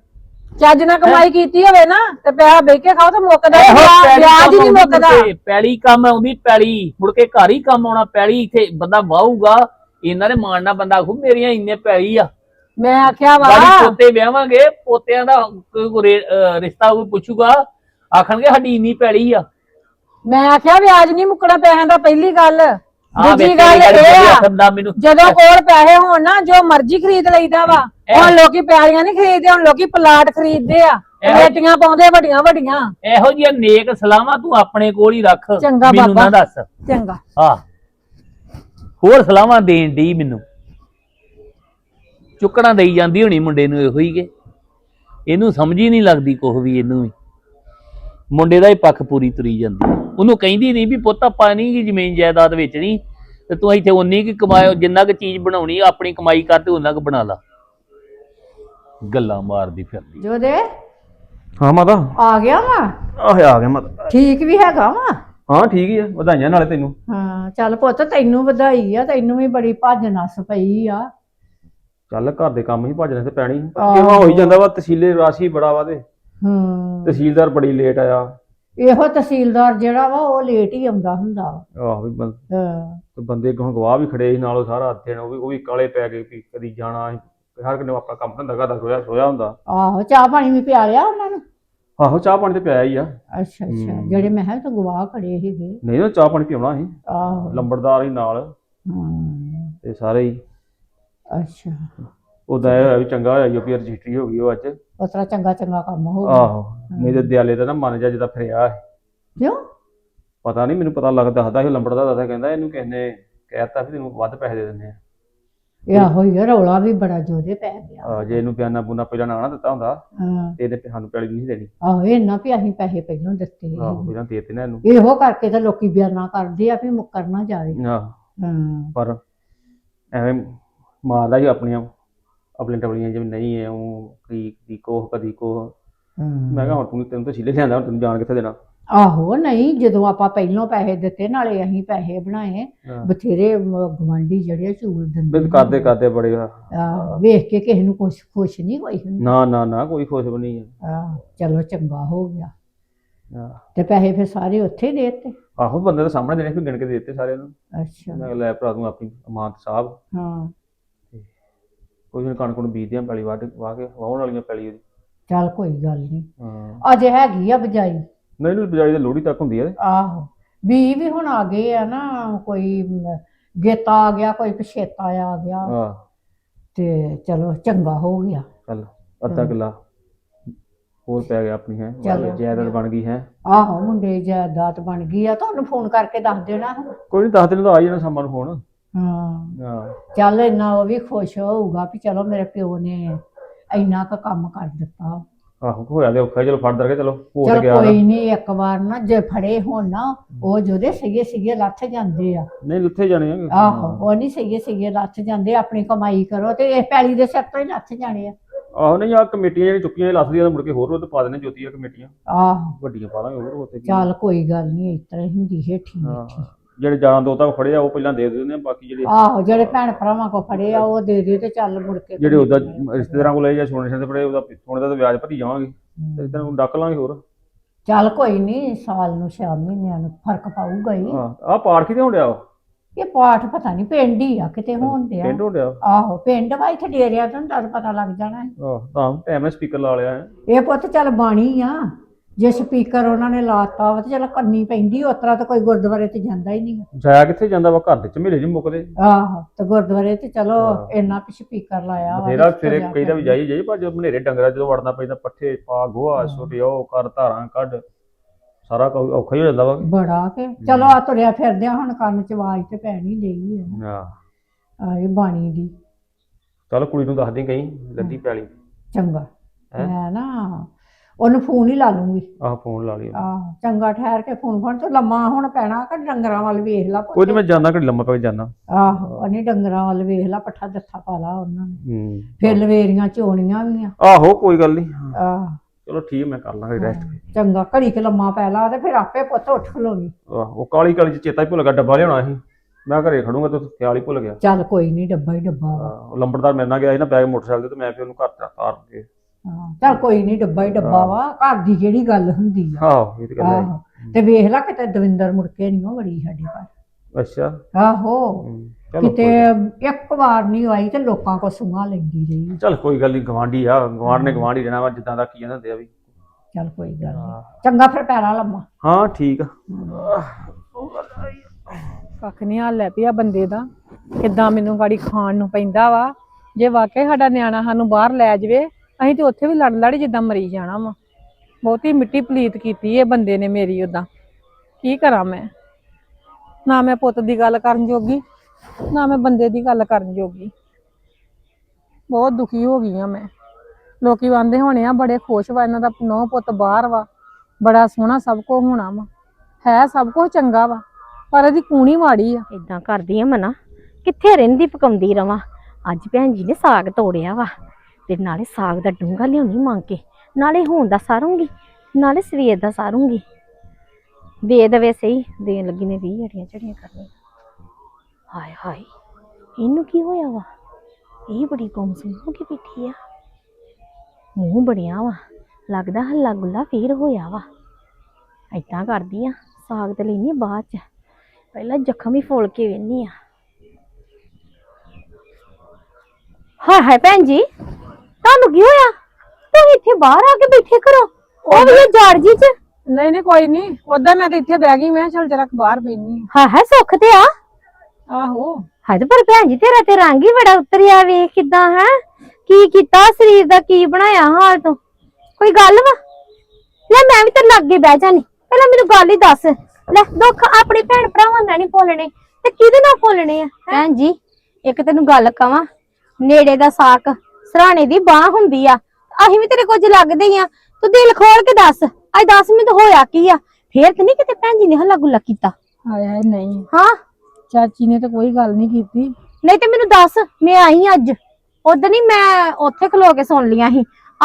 ਚੱਜ ਨਾਲ ਕਮਾਈ ਕੀਤੀ ਹੋਵੇ ਨਾ ਤੇ ਪੈਸਾ ਵੇਚ ਕੇ ਖਾਓ ਤੇ ਮੁੱਕਦਾ ਹੀ ਇਹੋ ਵਿਆਹ- ਪੈਲੀ ਵਿਆਜ ਹੀ ਕੰਮ ਨਹੀਂ ਆਉਂਦੀ ਮੁੱਕਦਾ। ਕੇ, ਪੈਲੀ ਕੰਮ ਆਉਂਦੀ ਪੈਲੀ ਮੁੜ ਕੇ ਘਰ ਹੀ ਕੰਮ ਆਉਣਾ ਪੈਲੀ ਇੱਥੇ ਬੰਦਾ ਵਾਹੂਗਾ ਇਹਨਾਂ ਦੇ ਮਾਣਨਾ ਬੰਦਾ ਆਖੂ ਮੇਰੀਆਂ ਇੰਨੇ ਪੈਲੀ ਆ। ਮੈਂ ਆਖਿਆ ਵਾ ਗਾੜੀ ਪੋਤੇ ਵਿਆਹਾਂਗੇ ਪੋਤਿਆਂ ਦਾ ਕੋਈ- ਕੋਈ ਰੇ- ਅਹ ਰਿਸ਼ਤਾ ਕੋਈ ਪੁੱਛੂਗਾ ਆਖਣਗੇ ਸਾਡੀ ਇੰਨੀ ਪੈਲੀ ਆ। ਮੈਂ ਆਖਿਆ ਵਿਆਜ ਨਹੀਂ ਮੁੱਕਣਾ ਪੈਸਿਆਂ ਦਾ ਪਹਿਲੀ ਗੱਲ। ਦੂਜੀ ਗੱਲ ਇਹ ਆ ਜਦੋਂ ਕੋਲ ਪੈਸੇ ਹੋਣ ਨਾ ਜੋ ਮਰਜ਼ੀ ਖਰੀਦ ਲਈਦਾ ਵਾ। ਹੁਣ ਲੋਕੀ ਪਿਆਰੀਆਂ ਨਹੀਂ ਖਰੀਦਦੇ ਹੁਣ ਲੋਕੀ ਪਲਾਟ ਖਰੀਦਦੇ ਆ। ਰੇਟੀਆਂ ਪਾਉਂਦੇ ਵੱਡੀਆਂ ਵੱਡੀਆਂ। ਇਹੋ ਜਿਹੀਆਂ ਨੇਕ ਸਲਾਹਾਂ ਤੂੰ ਆਪਣੇ ਕੋਲ ਹੀ ਰੱਖ। ਚੰਗਾ ਮੈਨੂੰ ਨਾ ਬਾਬਾ। ਦੱਸ। ਚੰਗਾ। ਹਾਂ। ਹੋਰ ਸਲਾਹਾਂ ਦੇਣ ਦੀ ਮੈਨੂੰ। ਚੁੱਕਣਾ ਦੇਈ ਜਾਂਦੀ ਹੋਣੀ ਮੁੰਡੇ ਨੂੰ ਇਹੋ ਹੀ ਕਿ। ਇਹਨੂੰ ਸਮਝ ਹੀ ਨਹੀਂ ਲੱਗਦੀ ਕੁਛ ਵੀ ਇਹਨੂੰ ਵੀ। ਮੁੰਡੇ ਦਾ ਹੀ ਪੱਖ ਪੂਰੀ ਤੁਰੀ ਜਾਂਦੀ ਉਹਨੂੰ ਕਹਿੰਦੀ ਨਹੀਂ ਵੀ ਪੁੱਤ ਆਪਾਂ ਨਹੀਂ ਕਿ ਜ਼ਮੀਨ ਜਾਇਦਾਦ ਵੇਚਣੀ ਤੇ ਤੂੰ ਇੱਥੇ ਉਨੀ ਕਿ ਕਮਾਇਓ ਜਿੰਨਾ ਕੁ ਚੀਜ਼ ਬਣਾਉਣੀ ਆਪਣੀ ਕਮਾਈ ਕਰ ਤੇ ਉਹਨਾਂ ਕੁ ਬਣਾ ਲਾ। ਗੱਲਾਂ ਮਾਰਦੀ ਫਿਰਦੀ। ਜੋਦੇ ਹਾਂ ਮਾਤਾ। ਆ ਗਿਆ ਵਾ? ਆਹ ਆ ਗਿਆ ਮਾਤਾ। ਠੀਕ ਵੀ ਹੈਗਾ ਵਾ? ਹਾਂ ਠੀਕ ਹੀ ਆ ਵਧਾਈਆਂ ਨਾਲੇ ਤੈਨੂੰ। ਹਾਂ ਚੱਲ ਪੁੱਤ ਤੈਨੂੰ ਵਧਾਈ ਆ ਤੈਨੂੰ ਵੀ ਬੜੀ ਭੱਜ ਨਸ ਪਈ ਆ। ਚੱਲ ਘਰ ਦੇ ਕੰਮ ਹੀ ਭੱਜਣੇ ਤੇ ਪੈਣੀ। ਕਿਹਾ ਹੋਈ ਜਾਂਦਾ ਵਾ ਤਹਿਸੀਲੇ ਰਾਸ਼ੀ ਬੜਾ ਵਾ ਤੇ। ਹੂੰ। ਤਹਿਸੀਲਦਾਰ ਬੜੀ ਲੇਟ ਆਇਆ। ਇਹੋ ਤਹਿਸੀਲਦਾਰ ਜਿਹੜਾ ਵਾ ਉਹ ਲੇਟ ਹੀ ਆਉਂਦਾ ਹੁੰਦਾ। ਵਾ ਆਹ ਵੀ ਬੰ- ਹਾਂ। ਤੇ ਬੰਦੇ ਕੋਲ ਗਵਾਹ ਵੀ ਖੜੇ ਸੀ ਨਾਲੋਂ ਸਾਰਾ ਦਿਨ ਉਹ ਵੀ ਉਹ ਵੀ ਕਾਲੇ ਪੈ ਗਏ ਵੀ ਕਦੀ ਜਾਣਾ ਸੀ। ਹਰ ਕਿਨੇ ਆਪਣਾ ਕੰਮ ਧੰਦਾ ਕਰਦਾ ਸੋਇਆ ਸੋਇਆ ਹੁੰਦਾ। ਆਹੋ ਚਾਹ ਪਾਣੀ ਵੀ ਪਿਆ ਲਿਆ ਉਹਨਾਂ ਨੂੰ? ਆਹੋ ਚਾਹ ਪਾਣੀ ਤੇ ਪਿਆ ਹੀ ਆ। ਅੱਛਾ ਅੱਛਾ। ਹੂੰ। ਜਿਹੜੇ ਮੈਂ ਕਿਹਾ ਤਾਂ ਗਵਾਹ ਖੜੇ ਸੀਗੇ। ਨਹੀਂ ਉਹ ਚਾਹ ਪਾਣੀ ਪਿਉਣਾ ਸੀ। ਆਹੋ। ਲੰਬੜਦਾਰ ਹੀ ਨਾਲ। ਹਾਂ। ਤੇ ਸਾਰੇ ਹੀ। ਅੱਛਾ। ਉਹਦਾ ਇਹ ਹੋਇਆ ਵੀ ਚੰਗਾ ਹੋਇਆ ਯੂਪੀ ਰਜਿਸਟਰੀ ਹੋ ਗਈ ਉਹ ਅੱਜ। ਉਸ ਤਰ੍ਹਾਂ ਚੰਗਾ ਚੰਗਾ ਕੰਮ ਹੋ ਗਿਆ। ਆਹੋ ਨਹੀਂ ਤੇ ਦਿਆਲੇ ਦਾ ਨਾ ਮਨ ਜਾ ਜਿੱਦਾਂ ਫਿਰਿਆ ਸੀ। ਕਿਉਂ? ਪਤਾ ਨਹੀਂ ਮੈਨੂੰ ਪਤਾ ਲੱਗਦਾ ਦੱਸਦਾ ਸੀ ਲੰਬੜਦਾ ਦੱਸਦਾ ਕਹਿੰਦਾ ਇਹਨੂੰ ਕਿਸੇ ਨੇ ਕਹਿਤਾ ਵੀ ਤੈਨੂੰ ਵੱਧ ਪੈਸੇ ਦੇ ਦਿੰਦੇ ਆ। ਇਹ ਆਹੋ ਹੀ ਆ, ਰੌਲਾ ਵੀ ਬੜਾ ਜੋਦੇ ਪੈ ਗਿਆ। ਆਹ, ਜੇ ਇਹਨੂੰ ਬਿਆਨਾ ਬੁਨਾ ਪਹਿਲਾਂ ਨਾ ਨਾ ਦਿੱਤਾ ਹੁੰਦਾ ਹਾਂ। ਤੇ ਇਹਦੇ ਤੇ ਸਾਨੂੰ ਪੈਲੀ ਨਹੀਂ ਦੇਣੀ। ਆਹੋ ਇਹਨਾਂ ਵੀ ਅਸੀਂ ਪੈਸੇ ਪਹਿਲਾਂ ਦਿੱਤੇ ਸੀ। ਆਹੋ ਪਹਿਲਾਂ ਦੇ ਦਿੱਤੇ ਨਾ ਇਹਨੂੰ। ਇਹੋ ਕਰਕੇ ਤਾਂ ਲੋਕੀ ਬਿਆਨਾ ਕਰਦੇ ਆ ਵੀ ਮੁੱਕਰ ਨਾ ਜਾਵੇ। ਆਹ ਹਾਂ। ਪਰ ਐਵੇਂ ਮਾਰਦਾ ਹੀ ਆਪਣੀਆਂ ਆਪਣੀ ਟਵਲੀਆਂ ਜਿਵੇਂ ਨਹੀਂ ਹੈ ਉਹ ਕਦੀ ਕਦੀ ਕੋਹ ਕਦੀ ਕੋਹ। ਹਾਂ। ਮੈਂ ਕਿਹਾ ਹੁਣ ਤੂੰ ਤੈਨੂੰ ਤਾਂ ਛਿੱਲੇ ਲਿਆਂਦਾ ਹੁਣ ਤੈਨੂੰ ਜਾਣ ਕਿੱਥੇ ਦੇਣਾ? ਆਹੋ ਨਹੀਂ ਜਦੋਂ ਆਪਾਂ ਪਹਿਲੋਂ ਪੈਸੇ ਦਿੱਤੇ ਨਾਲੇ ਅਸੀਂ ਪੈਸੇ ਬਣਾਏ। ਹਾਂ। ਬਥੇਰੇ ਗਵੰਡੀ ਜਿਹੜੇ ਚੂਲ ਦਿੰਦੇ ਬਿਲ ਕਰਦੇ ਕਰਦੇ ਬੜੇ ਆ। ਆਹ, ਵੇਖ ਕੇ ਕਿਸੇ ਨੂੰ ਕੁਛ ਖੁਸ਼ ਨਹੀਂ ਹੋਈ ਹੁੰਦੀ। ਨਾ ਨਾ ਨਾ ਕੋਈ ਖੁਸ਼ ਵੀ ਨਹੀਂ ਹੈ ਆਹ, ਚਲੋ ਚੰਗਾ ਹੋ ਗਿਆ। ਹਾਂ। ਤੇ ਪੈਸੇ ਫਿਰ ਸਾਰੇ ਉੱਥੇ ਦੇ ਦਿੱਤੇ? ਆਹੋ ਬੰਦੇ ਦੇ ਸਾਹਮਣੇ ਦੇਣੇ ਫਿਰ ਗਿਣ ਕੇ ਦੇ ਦਿੱਤੇ ਸਾਰਿਆਂ ਨੂੰ। ਅੱਛਾ। ਮੈਂ ਕਿਹਾ ਲੈ ਭਰਾ ਤੂੰ ਆਪਣੀ ਅਮਾਨਤ ਸਾਹਿਬ ਹਾਂ। ਕੋਈ ਨਹੀਂ ਕਣਕ ਨੂੰ ਬੀਜਦੇ ਆ ਪੈਲੀ ਵੱਢ ਵਾਹ ਕੇ ਵਾਹਣ ਵਾਲੀਆਂ ਪੈਲੀ ਉਹਦੀ। ਚੱਲ ਕੋਈ ਗੱਲ ਨਹੀਂ ਹਾਂ। ਅਜੇ ਹੈਗੀ ਆ ਬਜਾਈ? ਨਹੀਂ ਨਹੀਂ ਬਜਾਈ ਤੇ ਲੋਹੜੀ ਤੱਕ ਹੁੰਦੀ ਆ ਆਹੋ। ਵੀ ਵੀ ਹੁਣ ਆ ਗਏ ਆ ਨਾ ਕੋਈ ਮ, ਗੇਤਾ ਆ ਗਿਆ ਕੋਈ ਪਛੇਤਾ ਆ ਗਿਆ। ਆਹ ਤੇ ਚਲੋ ਚੰਗਾ ਹੋ ਗਿਆ। ਚੱਲ ਅੱਧਾ ਕਿੱਲਾ ਹੋਰ ਪੈ ਗਿਆ ਆਪਣੀ ਹੈ। ਚਲੋ। ਜਾਇਦਾਦ ਬਣ ਗਈ ਹੈ। ਆਹੋ ਮੁੰਡੇ ਜਾਇਦਾਦ ਬਣ ਗਈ ਆ ਤੁਹਾਨੂੰ ਫੋਨ ਕਰਕੇ ਦੱਸ ਦੇਣਾ। ਕੋਈ ਨਹੀਂ ਦੱਸ ਦਿਨ ਤਾਂ ਆ ਹੀ ਜਾਣਾ ਸ਼ਾਮਾਂ ਨੂੰ ਫੋਨ। ਹਾਂ। ਹਾਂ। ਚੱਲ ਇੰਨਾ ਉਹ ਵੀ ਖੁਸ਼ ਹੋਊਗਾ ਵੀ ਚਲੋ ਮੇਰੇ ਪਿਓ ਨੇ ਇੰਨਾ ਕੁ ਕੰਮ ਕਰ ਦਿੱਤਾ। ਆਹੋ ਹੋਇਆ ਤੇ ਔਖਾ ਚਲੋ ਫੜ ਚਲੋ ਹੋ ਤੇ ਚਲ ਗਿਆ ਨਾ। ਕੋਈ ਨਹੀਂ ਇੱਕ ਵਾਰ ਨਾ ਜੇ ਫੜੇ ਹੋਣ ਨਾ ਉਹ ਜੋਦੇ ਸੀਗੇ ਸੀਗੇ ਲੱਥ ਜਾਂਦੇ ਆ। ਨਹੀਂ ਲੁੱਥੇ ਜਾਣੇ ਆ। ਆਹੋ ਉਹ ਨਹੀਂ ਸੀਗੇ ਸੀਗੇ ਲੱਥ ਜਾਂਦੇ ਆਪਣੀ ਕਮਾਈ ਕਰੋ ਤੇ ਇਹ ਪੈਲੀ ਦੇ ਸਿਰ ਤੋਂ ਹੀ ਲੱਥ ਜਾਣੇ ਆ। ਆਹੋ ਨਹੀਂ ਆ ਕਮੇਟੀਆਂ ਜਿਹੜੀਆਂ ਚੁੱਕੀਆਂ ਇਹ ਲੱਥਦੀਆਂ ਮੁੜ ਕੇ ਹੋਰ ਉਹ ਤੇ ਪਾ ਦੇਣੇ ਜੋਤੀਆਂ ਕਮੇਟੀਆਂ। ਆਹੋ। ਵੱਡੀਆਂ ਪਾ ਦਾਂਗੇ ਹੋਰ ਉਹ ਤੇ ਕੀ। ਚੱਲ ਕੋਈ ਗੱਲ ਨਹੀਂ ਇਸ ਤਰ੍ਹਾਂ ਹੀ ਹੁੰਦੀ ਹੇਠੀ ਹਾਂ। ਮਿੱਠੀ। ਜਿਹੜੇ ਜਾਣ ਦੋ ਤੱਕ ਫੜੇ ਆ ਉਹ ਪਹਿਲਾਂ ਦੇ ਦਿੰਦੇ ਆ ਬਾਕੀ ਜਿਹੜੇ ਆਹੋ ਜਿਹੜੇ ਭੈਣ ਭਰਾਵਾਂ ਕੋ ਫੜੇ ਆ ਉਹ ਦੇ ਦੇ ਤੇ ਚੱਲ ਮੁੜ ਕੇ ਜਿਹੜੇ ਉਹਦਾ ਰਿਸ਼ਤੇਦਾਰਾਂ ਕੋਲ ਲਏ ਜਾਂ ਸੋਨੇ ਸੇ ਫੜੇ ਉਹਦਾ ਸੋਨੇ ਦਾ ਤਾਂ ਵਿਆਜ ਭਰੀ ਜਾਵਾਂਗੇ ਤੇ ਇਦਾਂ ਨੂੰ ਡੱਕ ਲਾਂਗੇ ਹੋਰ। ਚੱਲ ਕੋਈ ਨਹੀਂ ਸਾਲ ਨੂੰ ਛੇ ਮਹੀਨਿਆਂ ਨੂੰ ਫ਼ਰਕ ਪਾਊਗਾ ਹੀ। ਹਾਂ ਆ ਪਾੜ ਕਿਤੇ ਹੁੰਦਿਆ ਵਾ ਇਹ ਪਾਠ ਪਤਾ ਨਹੀਂ ਪਿੰਡ ਹੀ ਆ ਕਿਤੇ ਹੋਣ ਡਿਆ। ਪਿੰਡ ਹੁੰਦਿਆ ਆਹੋ ਪਿੰਡ ਵਾ ਇੱਥੇ ਡੇਰਿਆ ਤੋਂ ਤਾਂ ਪਤਾ ਲੱਗ ਜਾਣਾ ਹੈ। ਆਹ ਤਾਂ ਟਾਈਮ ਸਪੀਕਰ ਲਾ ਲਿਆ ਹੈ। ਇਹ ਪੁੱਤ ਚੱਲ ਬਾਣੀ ਆ। ਜੇ ਸਪੀਕਰ ਉਹਨਾਂ ਨੇ ਲਾਤਾ ਵਾ ਤੇ ਚੱਲ ਕੰਨੀ ਪੈਂਦੀ ਉਸ ਤਰ੍ਹਾਂ ਤਾਂ ਕੋਈ ਗੁਰਦੁਆਰੇ ਤੇ ਜਾਂਦਾ ਹੀ ਨਹੀਂ ਜਾਇਆ ਕਿੱਥੇ ਜਾਂਦਾ ਵਾ? ਘਰ ਦੇ ਝਮੇਲੇ ਜੀ ਮੁੱਕਦੇ। ਆਹੋ ਤੇ ਗੁਰਦੁਆਰੇ ਤੇ ਚਲੋ। ਇੰਨਾ ਕਿ ਸਪੀਕਰ ਲਾਇਆ ਵਾ ਬਥੇਰਾ ਤੁਰਿਆ ਕਈ ਦਾ ਵੀ ਫਿਰਦਾ। ਜਾਈ ਜਾਈ ਪਰ ਜਦੋਂ ਹਨੇਰੇ ਡੰਗਰਾ ਜਦੋਂ ਵੜਨਾ ਪੈਂਦਾ ਪੱਠੇ ਪਾ ਗੋਹਾ ਸੁਟਿਓ ਕਰ ਧਾਰਾਂ ਕੱਢ ਸਾਰਾ ਕੁਝ ਔਖਾ ਹੀ ਹੋ ਜਾਂਦਾ ਵਾ। ਬੜਾ ਕੇ ਚਲੋ ਆ ਤੁਰਿਆ ਫਿਰਦਿਆਂ ਹੁਣ ਕੰਨ ਚ ਆਵਾਜ਼ ਤੇ ਪੈਣੀ ਡਈ ਹੈ ਹਾਂ। ਆ ਇਹ ਬਾਣੀ ਦੀ। ਚੱਲ ਕੁੜੀ ਨੂੰ ਦੱਸ ਦੇ ਕਹੀਂ ਲੱਦੀ ਪੈਲੀ ਚੰਗਾ। ਹੈਂ? ਮੈਂ ਨਾ ਉਹਨੂੰ ਫੋਨ ਹੀ ਲਾ ਲੂੰਗੀ। ਆਹ ਫੋਨ ਲਾ ਲਿਆ ਆਹ ਚੰਗਾ ਠਹਿਰ ਕੇ ਫੋਨ ਫੋਨ ਤੇ ਲੰਮਾ ਹੁਣ ਪੈਣਾ ਕਿ ਡੰਗਰਾਂ ਵੱਲ ਵੇਖ ਲਾ ਪੁੱਤ। ਕੋਈ ਨਹੀਂ ਮੈਂ ਜਾਂਦਾ ਘੜੀ ਲੰਮਾ ਪੈ ਕੇ ਜਾਂਦਾ ਆਹੋ ਉਹਨੇ ਡੰਗਰਾਂ ਵੱਲ ਵੇਖ ਲਾ ਪੱਠਾ ਦੱਥਾ ਪਾ ਲਾ ਉਹਨਾਂ ਨੇ। ਹੂੰ। ਫਿਰ ਲਵੇਰੀਆਂ ਚੋਣੀਆਂ ਵੀ ਆ। ਆਹੋ ਕੋਈ ਗੱਲ ਨਹੀਂ। ਆਹ। ਚਲੋ ਠੀਕ ਮੈਂ ਕਰ ਲਾਂਗਾ ਰੈਸਟ ਚੰਗਾ ਘੜੀ ਕੇ ਲੰਮਾ ਪੈ ਲਾ ਤੇ ਫਿਰ ਆਪੇ ਪੁੱਤ ਉੱਠ ਖਲੋਵੀ। ਉਹ ਕਾਲੀ ਕਾਲੀ ਚ ਚੇਤਾ ਹੀ ਭੁੱਲ ਗਿਆ ਡੱਬਾ ਲਿਆਉਣਾ ਸੀ। ਮੈਂ ਘਰੇ ਖੜੂੰਗਾ ਤੇ ਖਿਆਲ ਹੀ ਭੁੱਲ ਗਿਆ। ਚੱਲ ਕੋਈ ਨਹੀਂ ਡੱਬਾ ਹੀ ਡੱਬਾ ਵਾ। ਆਹ, ਉਹ ਲੰਬੜਦਾਰ ਮੇਰੇ ਨਾਲ ਗਿਆ ਸੀ ਨਾ ਬੈਗ ਮੋਟਰਸਾਈਕਲ ਤੇ ਤੇ ਮੈਂ ਫਿਰ ਉਹਨੂੰ ਘਰ ਤਾਰ ਕੇ ਚੱਲ ਕੋਈ ਨਹੀਂ ਡੱਬਾ ਹੀ ਡੱਬਾ ਵਾ ਘਰ ਦੀ ਜਿਹੜੀ ਗੱਲ ਹੁੰਦੀ ਆ? ਆਹੋ ਇਹ ਤੇ ਗੱਲ ਹੈ। ਆਹੋ। ਤੇ ਵੇਖ ਲਾ ਕਿਤੇ ਦਵਿੰਦਰ ਮੁੜ ਕੇ ਨਹੀਂ ਉਹ ਬੜੀ ਸਾਡੇ ਘਰ। ਅੱਛਾ। ਆਹੋ। ਚਲੋ ਕਿਤੇ ਇੱਕ ਵਾਰ ਨਹੀਂ ਆਈ ਤੇ ਲੋਕਾਂ ਕੋ ਸੁਣਾ ਲੈਂਦੀ ਰਹੀ। ਚੱਲ ਕੋਈ ਗੱਲ ਨਹੀਂ ਗਵਾਂਢੀ ਆ ਗਵਾਂਢ ਨੇ ਗਵਾਂਢੀ ਰਹਿਣਾ ਵਾ ਜਿੱਦਾਂ ਦਾ ਕੀ ਕਹਿੰਦੇ ਹੁੰਦੇ ਆ ਵੀ। ਚੱਲ ਕੋਈ ਗੱਲ ਨਹੀਂ ਚੰਗਾ ਫਿਰ ਪੈਰਾ ਲੰਮਾ। ਹਾਂ ਠੀਕ ਆ। ਕੱਖ ਨਹੀਂ ਹਾਲ ਲੈ ਪਿਆ ਬੰਦੇ ਦਾ। ਕਿੱਦਾਂ ਮੈਨੂੰ ਗਾੜੀ ਖਾਣ ਨੂੰ ਪੈਂਦਾ ਵਾ। ਜੇ ਵਾਕਿਆ ਸਾਡਾ ਨਿਆਣਾ ਸਾਨੂੰ ਬਾਹਰ ਲੈ ਜਾਵੇ ਅਸੀਂ ਤੇ ਉੱਥੇ ਵੀ ਲੜ ਲੜ ਜਿੱਦਾਂ ਮਰੀ ਜਾਣਾ ਵਾ। ਬਹੁਤੀ ਮਿੱਟੀ ਪਲੀਤ ਕੀਤੀ ਏ ਬੰਦੇ ਨੇ ਮੇਰੀ ਉਦਾਂ ਕੀ ਕਰਾਂ ਮੈਂ? ਨਾ ਮੈਂ ਪੁੱਤ ਦੀ ਗੱਲ ਕਰਨ ਜੋਗੀ, ਨਾ ਮੈਂ ਬੰਦੇ ਦੀ ਗੱਲ ਕਰਨ ਜੋਗੀ। ਬਹੁਤ ਦੁਖੀ ਹੋ ਗਈ ਆ ਮੈਂ। ਲੋਕੀ ਆਂਦੇ ਹੋਣੇ ਆ, ਬੜੇ ਖੁਸ਼ ਵਾ, ਇਹਨਾਂ ਦਾ ਨੌ ਪੁੱਤ ਬਾਹਰ ਵਾ। ਬੜਾ ਸੋਹਣਾ ਸਭ ਕੁਝ ਹੋਣਾ ਵਾ। ਹੈ ਸਭ ਕੁਝ ਚੰਗਾ ਵਾ, ਪਰ ਇਹਦੀ ਕੂਣੀ ਮਾੜੀ ਆ। ਇਦਾਂ ਕਰਦੀ ਆ ਮਨਾ। ਕਿੱਥੇ ਰਹਿੰਦੀ, ਪਕਾਉਂਦੀ ਰਵਾਂ। ਅੱਜ ਭੈਣ ਜੀ ਨੇ ਸਾਗ ਤੋੜਿਆ ਵਾ। ਤੇ ਨਾਲੇ ਸਾਗ ਦਾ ਡੂੰਗਾ ਲਿਆਉਣੀ ਮੰਗ ਕੇ। ਨਾਲੇ ਹੁਣ ਦਾ ਸਾਰੂੰਗੀ, ਨਾਲੇ ਸਵੇਰ ਦਾ ਸਾਰੂੰਗੀ। ਦੇ ਦਵੇ ਸਹੀ, ਦੇਣ ਲੱਗੀ ਨੇ 20 ਹੜੀਆਂ ਝੜੀਆਂ ਕਰਨੀਆਂ। ਹਾਏ ਹਾਏ, ਇਹਨੂੰ ਕੀ ਹੋਇਆ ਵਾ? ਇਹ ਬੜੀ ਗੁੰਮਸੁੰਮ ਹੋ ਕੇ ਬੈਠੀ ਆ। ਮੂੰਹ ਬੜਿਆ ਵਾ, ਲੱਗਦਾ ਹੱਲਾ ਗੁੱਲਾ ਫੇਰ ਹੋਇਆ ਵਾ। ਏਦਾਂ ਕਰਦੀ ਆ, ਸਾਗ ਤੇ ਲੈਣੀ ਬਾਅਦ ਚ। ਪਹਿਲਾਂ ਜ਼ਖਮ ਹੀ ਫੋਲ ਕੇ ਵੇਨੀ ਆ। ਹਾਏ ਹਾਏ ਭੈਣ ਜੀ। ਤੁਹਾਨੂੰ ਕੀ ਹੋਇਆ? ਤੁਸੀਂ ਇੱਥੇ ਬਾਹਰ ਆ ਕੇ ਬੈਠੇ ਕਰੋ। ਉਹ ਵੀ ਇਹ ਜਾੜ ਜੀ ਚ। ਨਹੀਂ ਨਹੀਂ ਕੋਈ ਨਹੀਂ। ਉਦਾਂ ਮੈਂ ਤੇ ਇੱਥੇ ਬਹਿ ਗਈ ਮੈਂ ਚੱਲ ਜਰਾ ਬਾਹਰ ਬੈਣੀ ਹਾਏ ਹਾਏ ਸੁੱਖ ਤੇ ਆ। ਆਹੋ। ਹਾਏ ਤੇ ਪਰ ਭੈਣ ਜੀ ਤੇਰਾ ਤੇ ਰੰਗ ਹੀ ਬੜਾ ਉਤਰਿਆ ਵੇਖ ਕਿਦਾਂ ਹੈ? ਕੀ ਕੀਤਾ ਸਰੀਰ ਦਾ ਕੀ ਬਣਾਇਆ ਹਾਲ ਤੋਂ? ਕੋਈ ਗੱਲ ਵਾ? ਲੈ ਮੈਂ ਵੀ ਤੇ ਲੱਗੇ ਬਹਿ ਜਾਣੀ ਪਹਿਲਾਂ ਮੈਨੂੰ ਗੱਲ ਹੀ ਦੱਸ। ਲੈ ਦੁੱਖ ਆਪਣੇ ਭੈਣ ਭਰਾਵਾਂ ਦਾ ਨਹੀਂ ਭੁੱਲਣੇ। ਤੇ ਕਿਹਦੇ ਨਾਲ ਭੁੱਲਣੇ ਆ ਭੈਣ ਜੀ ਇੱਕ ਤੈਨੂੰ ਗੱਲ ਕਵਾਂ। ਨੇੜੇ ਦਾ ਸਾਕ। ਸਰਾਣੇ ਦੀ ਬਾਹ ਹੁੰਦੀ ਆ। ਅਸੀਂ ਵੀ ਤੇਰੇ ਕੁਝ ਲੱਗਦੇ ਹੀ ਆ। ਤੂੰ ਦਿਲ ਖੋਲ ਕੇ ਦੱਸ ਅੱਜ ਦੱਸ ਮੈਨੂੰ ਹੋਇਆ ਕੀ ਆ? ਫੇਰ ਤੇ ਨਹੀਂ ਕਿਤੇ ਭੈਣ ਜੀ ਨੇ ਹੱਲਾ ਗੁੱਲਾ ਕੀਤਾ? ਹਾਏ ਹਾਏ ਨਹੀਂ। ਹਾਂ? ਚਾਚੀ ਨੇ ਤਾਂ ਕੋਈ ਗੱਲ ਨਹੀਂ ਕੀਤੀ। ਨਹੀਂ ਤੇ ਮੈਨੂੰ ਦੱਸ ਮੈਂ ਆਈ ਅੱਜ। ਉਦੋਂ ਨਹੀਂ ਮੈਂ ਉੱਥੇ ਖਲੋ ਕੇ ਸੁਣ ਲੀਆਂ ਸੀ।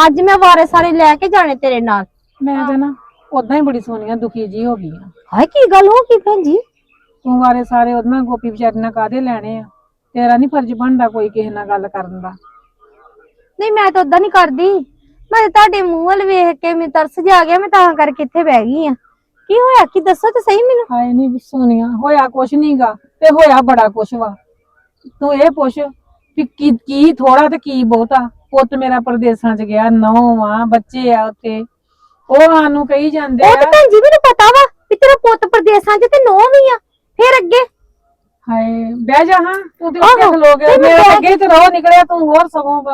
ਅੱਜ ਮੈਂ ਵਾਰੇ ਸਾਰੇ ਲੈ ਕੇ ਜਾਣੇ ਤੇਰੇ ਨਾਲ। ਮੈਂ ਤਾਂ ਨਾ ਉਦਾਂ ਹੀ ਬੜੀ ਸੋਨੀਆ ਦੁਖੀ ਜੀ ਹੋ ਗਈ ਆ। ਹਾਏ ਕੀ ਗੱਲ ਹੋ ਗਈ ਭੈਣ ਜੀ? ਤੂੰ ਵਾਰੇ ਸਾਰੇ ਉਹਦੇ ਨਾਲ ਗੋਪੀ ਵਿਚਾਰੀ ਨਾਲ ਕਾਹਦੇ ਲੈਣੇ ਆ? ਤੇਰਾ ਨਹੀਂ ਫਰਜ਼ ਬਣਦਾ ਕੋਈ ਕਿਸੇ ਨਾਲ ਗੱਲ ਕਰਨ ਦਾ। ਨਹੀਂ ਮੈਂ ਤਾਂ ਉਦਾਂ ਨਹੀਂ ਕਰਦੀ। ਮੈਂ ਤਾਂ ਤੁਹਾਡੇ ਮੂੰਹ ਵੱਲ ਵੇਖ ਕੇ ਮੈਨੂੰ ਤਰਸ ਜਾ ਗਿਆ ਮੈਂ ਤਾਂ ਕਰਕੇ ਇੱਥੇ ਬਹਿ ਗਈ ਆ। ਕੀ ਹੋਇਆ? ਕੀ ਦੱਸੋ ਤੇ ਸਹੀ ਮੈਨੂੰ? ਹਾਏ ਨਹੀਂ ਸੋਨੀਆ ਹੋਇਆ ਕੁਛ ਨਹੀਂਗਾ ਤੇ ਹੋਇਆ ਬੜਾ ਕੁਛ ਵਾ। ਤੂੰ ਇਹ ਪੁੱਛ ਵੀ ਕੀ ਕੀ ਥੋੜਾ ਤੇ ਕੀ ਬਹੁਤਾ? ਪੁੱਤ ਮੇਰਾ ਪਰਦੇਸਾਂ ਚ ਗਿਆ ਨੌ ਆ ਬੱਚੇ ਆ ਉੱਥੇ। ਉਹ ਸਾਨੂੰ ਕਹੀ ਜਾਂਦੇ ਉਹ ਆ ਤਾਂ ਭੈਣ ਜੀ ਮੈਨੂੰ ਪਤਾ ਵਾ ਵੀ ਤੇਰਾ ਪੁੱਤ ਪ੍ਰਦੇਸਾਂ 'ਚ ਤੇ ਨੋ ਵੀ ਆ। ਫਿਰ ਅੱਗੇ। ਹਾਏ ਬਹਿ ਜਾ ਹਾਂ ਤੂੰ ਤੇ ਉੱਥੇ ਆਹੋ, ਖਲੋ ਗਿਆ। ਤੇ ਮੈਂ ਮੇਰੇ ਬਹਿ- ਅੱਗੇ ਤੇ ਰੋ ਨਿਕਲਿਆ ਤੂੰ ਹੋਰ ਸਗੋਂ ਵਾ।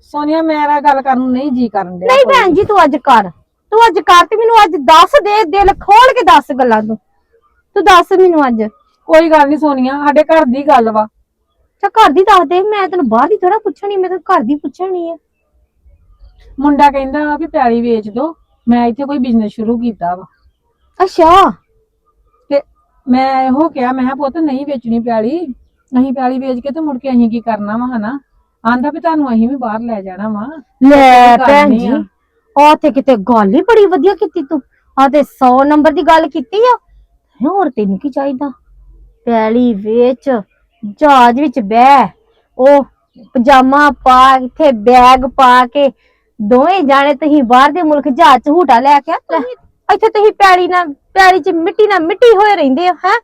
ਸੋਨੀਆ ਮੇਰਾ ਗੱਲ ਕਰਨ ਨੂੰ ਨਹੀਂ ਜੀ ਕਰਨ ਡਿਆ ਨਹੀਂ। ਭੈਣ ਜੀ ਤੂੰ ਅੱਜ ਕਰ। ਤੂੰ ਅੱਜ ਕਰ ਤੇ ਮੈਨੂੰ ਅੱਜ ਦੱਸ ਦੇ ਦਿਲ ਖੋਲ ਕੇ ਦੱਸ ਗੱਲਾਂ ਤੂੰ ਤੂੰ ਦੱਸ ਮੈਨੂੰ ਅੱਜ। ਕੋਈ ਗੱਲ ਨਹੀਂ ਸੋਨੀਆ ਸਾਡੇ ਘਰ ਦੀ ਗੱਲ ਵਾ। ਚਾ ਘਰ ਦੀ ਦੱਸ ਦੇ ਮੈਂ ਤੈਨੂੰ ਬਾਹਰ ਦੀ ਥੋੜਾ ਪੁੱਛਣੀ ਮੈਂ ਤਾਂ ਘਰ ਦੀ ਪੁੱਛਣੀ ਆ। ਮੁੰਡਾ ਕਹਿੰਦਾ ਵੀ ਪੈਲੀ ਵੇਚ ਦੋ ਮੈਂ ਇੱਥੇ ਕੋਈ ਬਿਜ਼ਨਸ ਸ਼ੁਰੂ ਕੀਤਾ ਵਾ। ਅੱਛਾ। ਤੇ ਮੈਂ ਇਹੋ ਕਿਹਾ ਮੈਂ ਕਿਹਾ ਪੁੱਤ ਨਹੀਂ ਵੇਚਣੀ ਪੈਲੀ। ਅਸੀਂ ਪੈਲੀ ਵੇਚ ਕੇ ਤੇ ਮੁੜ ਕੇ ਅਸੀਂ ਕੀ ਕਰਨਾ ਵਾ ਹਨਾ? ਆਂਦਾ ਵੀ ਤੁਹਾਨੂੰ ਅਸੀਂ ਵੀ ਬਾਹਰ ਲੈ ਜਾਣਾ ਵਾ। ਲੈ ਭੈਣ ਜੀ ਆ। ਤੇ ਕਿਤੇ ਗੱਲ ਹੀ ਬੜੀ ਵਧੀਆ ਕੀਤੀ ਤੂੰ। ਆ ਤੇ 100 ਨੰਬਰ ਦੀ ਗੱਲ ਕੀਤੀ ਆ। ਹੋਰ ਤੈਨੂੰ ਕੀ ਚਾਹੀਦਾ? ਪੈਲੀ ਵੇਚ ਜਹਾਜ਼ ਵਿੱਚ ਬਹਿ। ਉਹ ਪਜਾਮਾ ਪਾ ਇੱਥੇ ਬੈਗ ਪਾ ਕੇ ਦੋਵੇਂ ਜਾਣੇ ਤੁਸੀਂ ਬਾਹਰ ਦੇ ਮੁਲਕ ਜਹਾਜ਼ ਚ ਹੂਟਾ ਲੈ ਕੇ ਇੱਥੇ ਤੁਸੀਂ ਪੈਲੀ ਨਾਲ ਪੈਲੀ ਚ ਮਿੱਟੀ ਨਾਲ ਮਿੱਟੀ ਹੋਏ ਰਹਿੰਦੇ ਹੋ ਹੈ?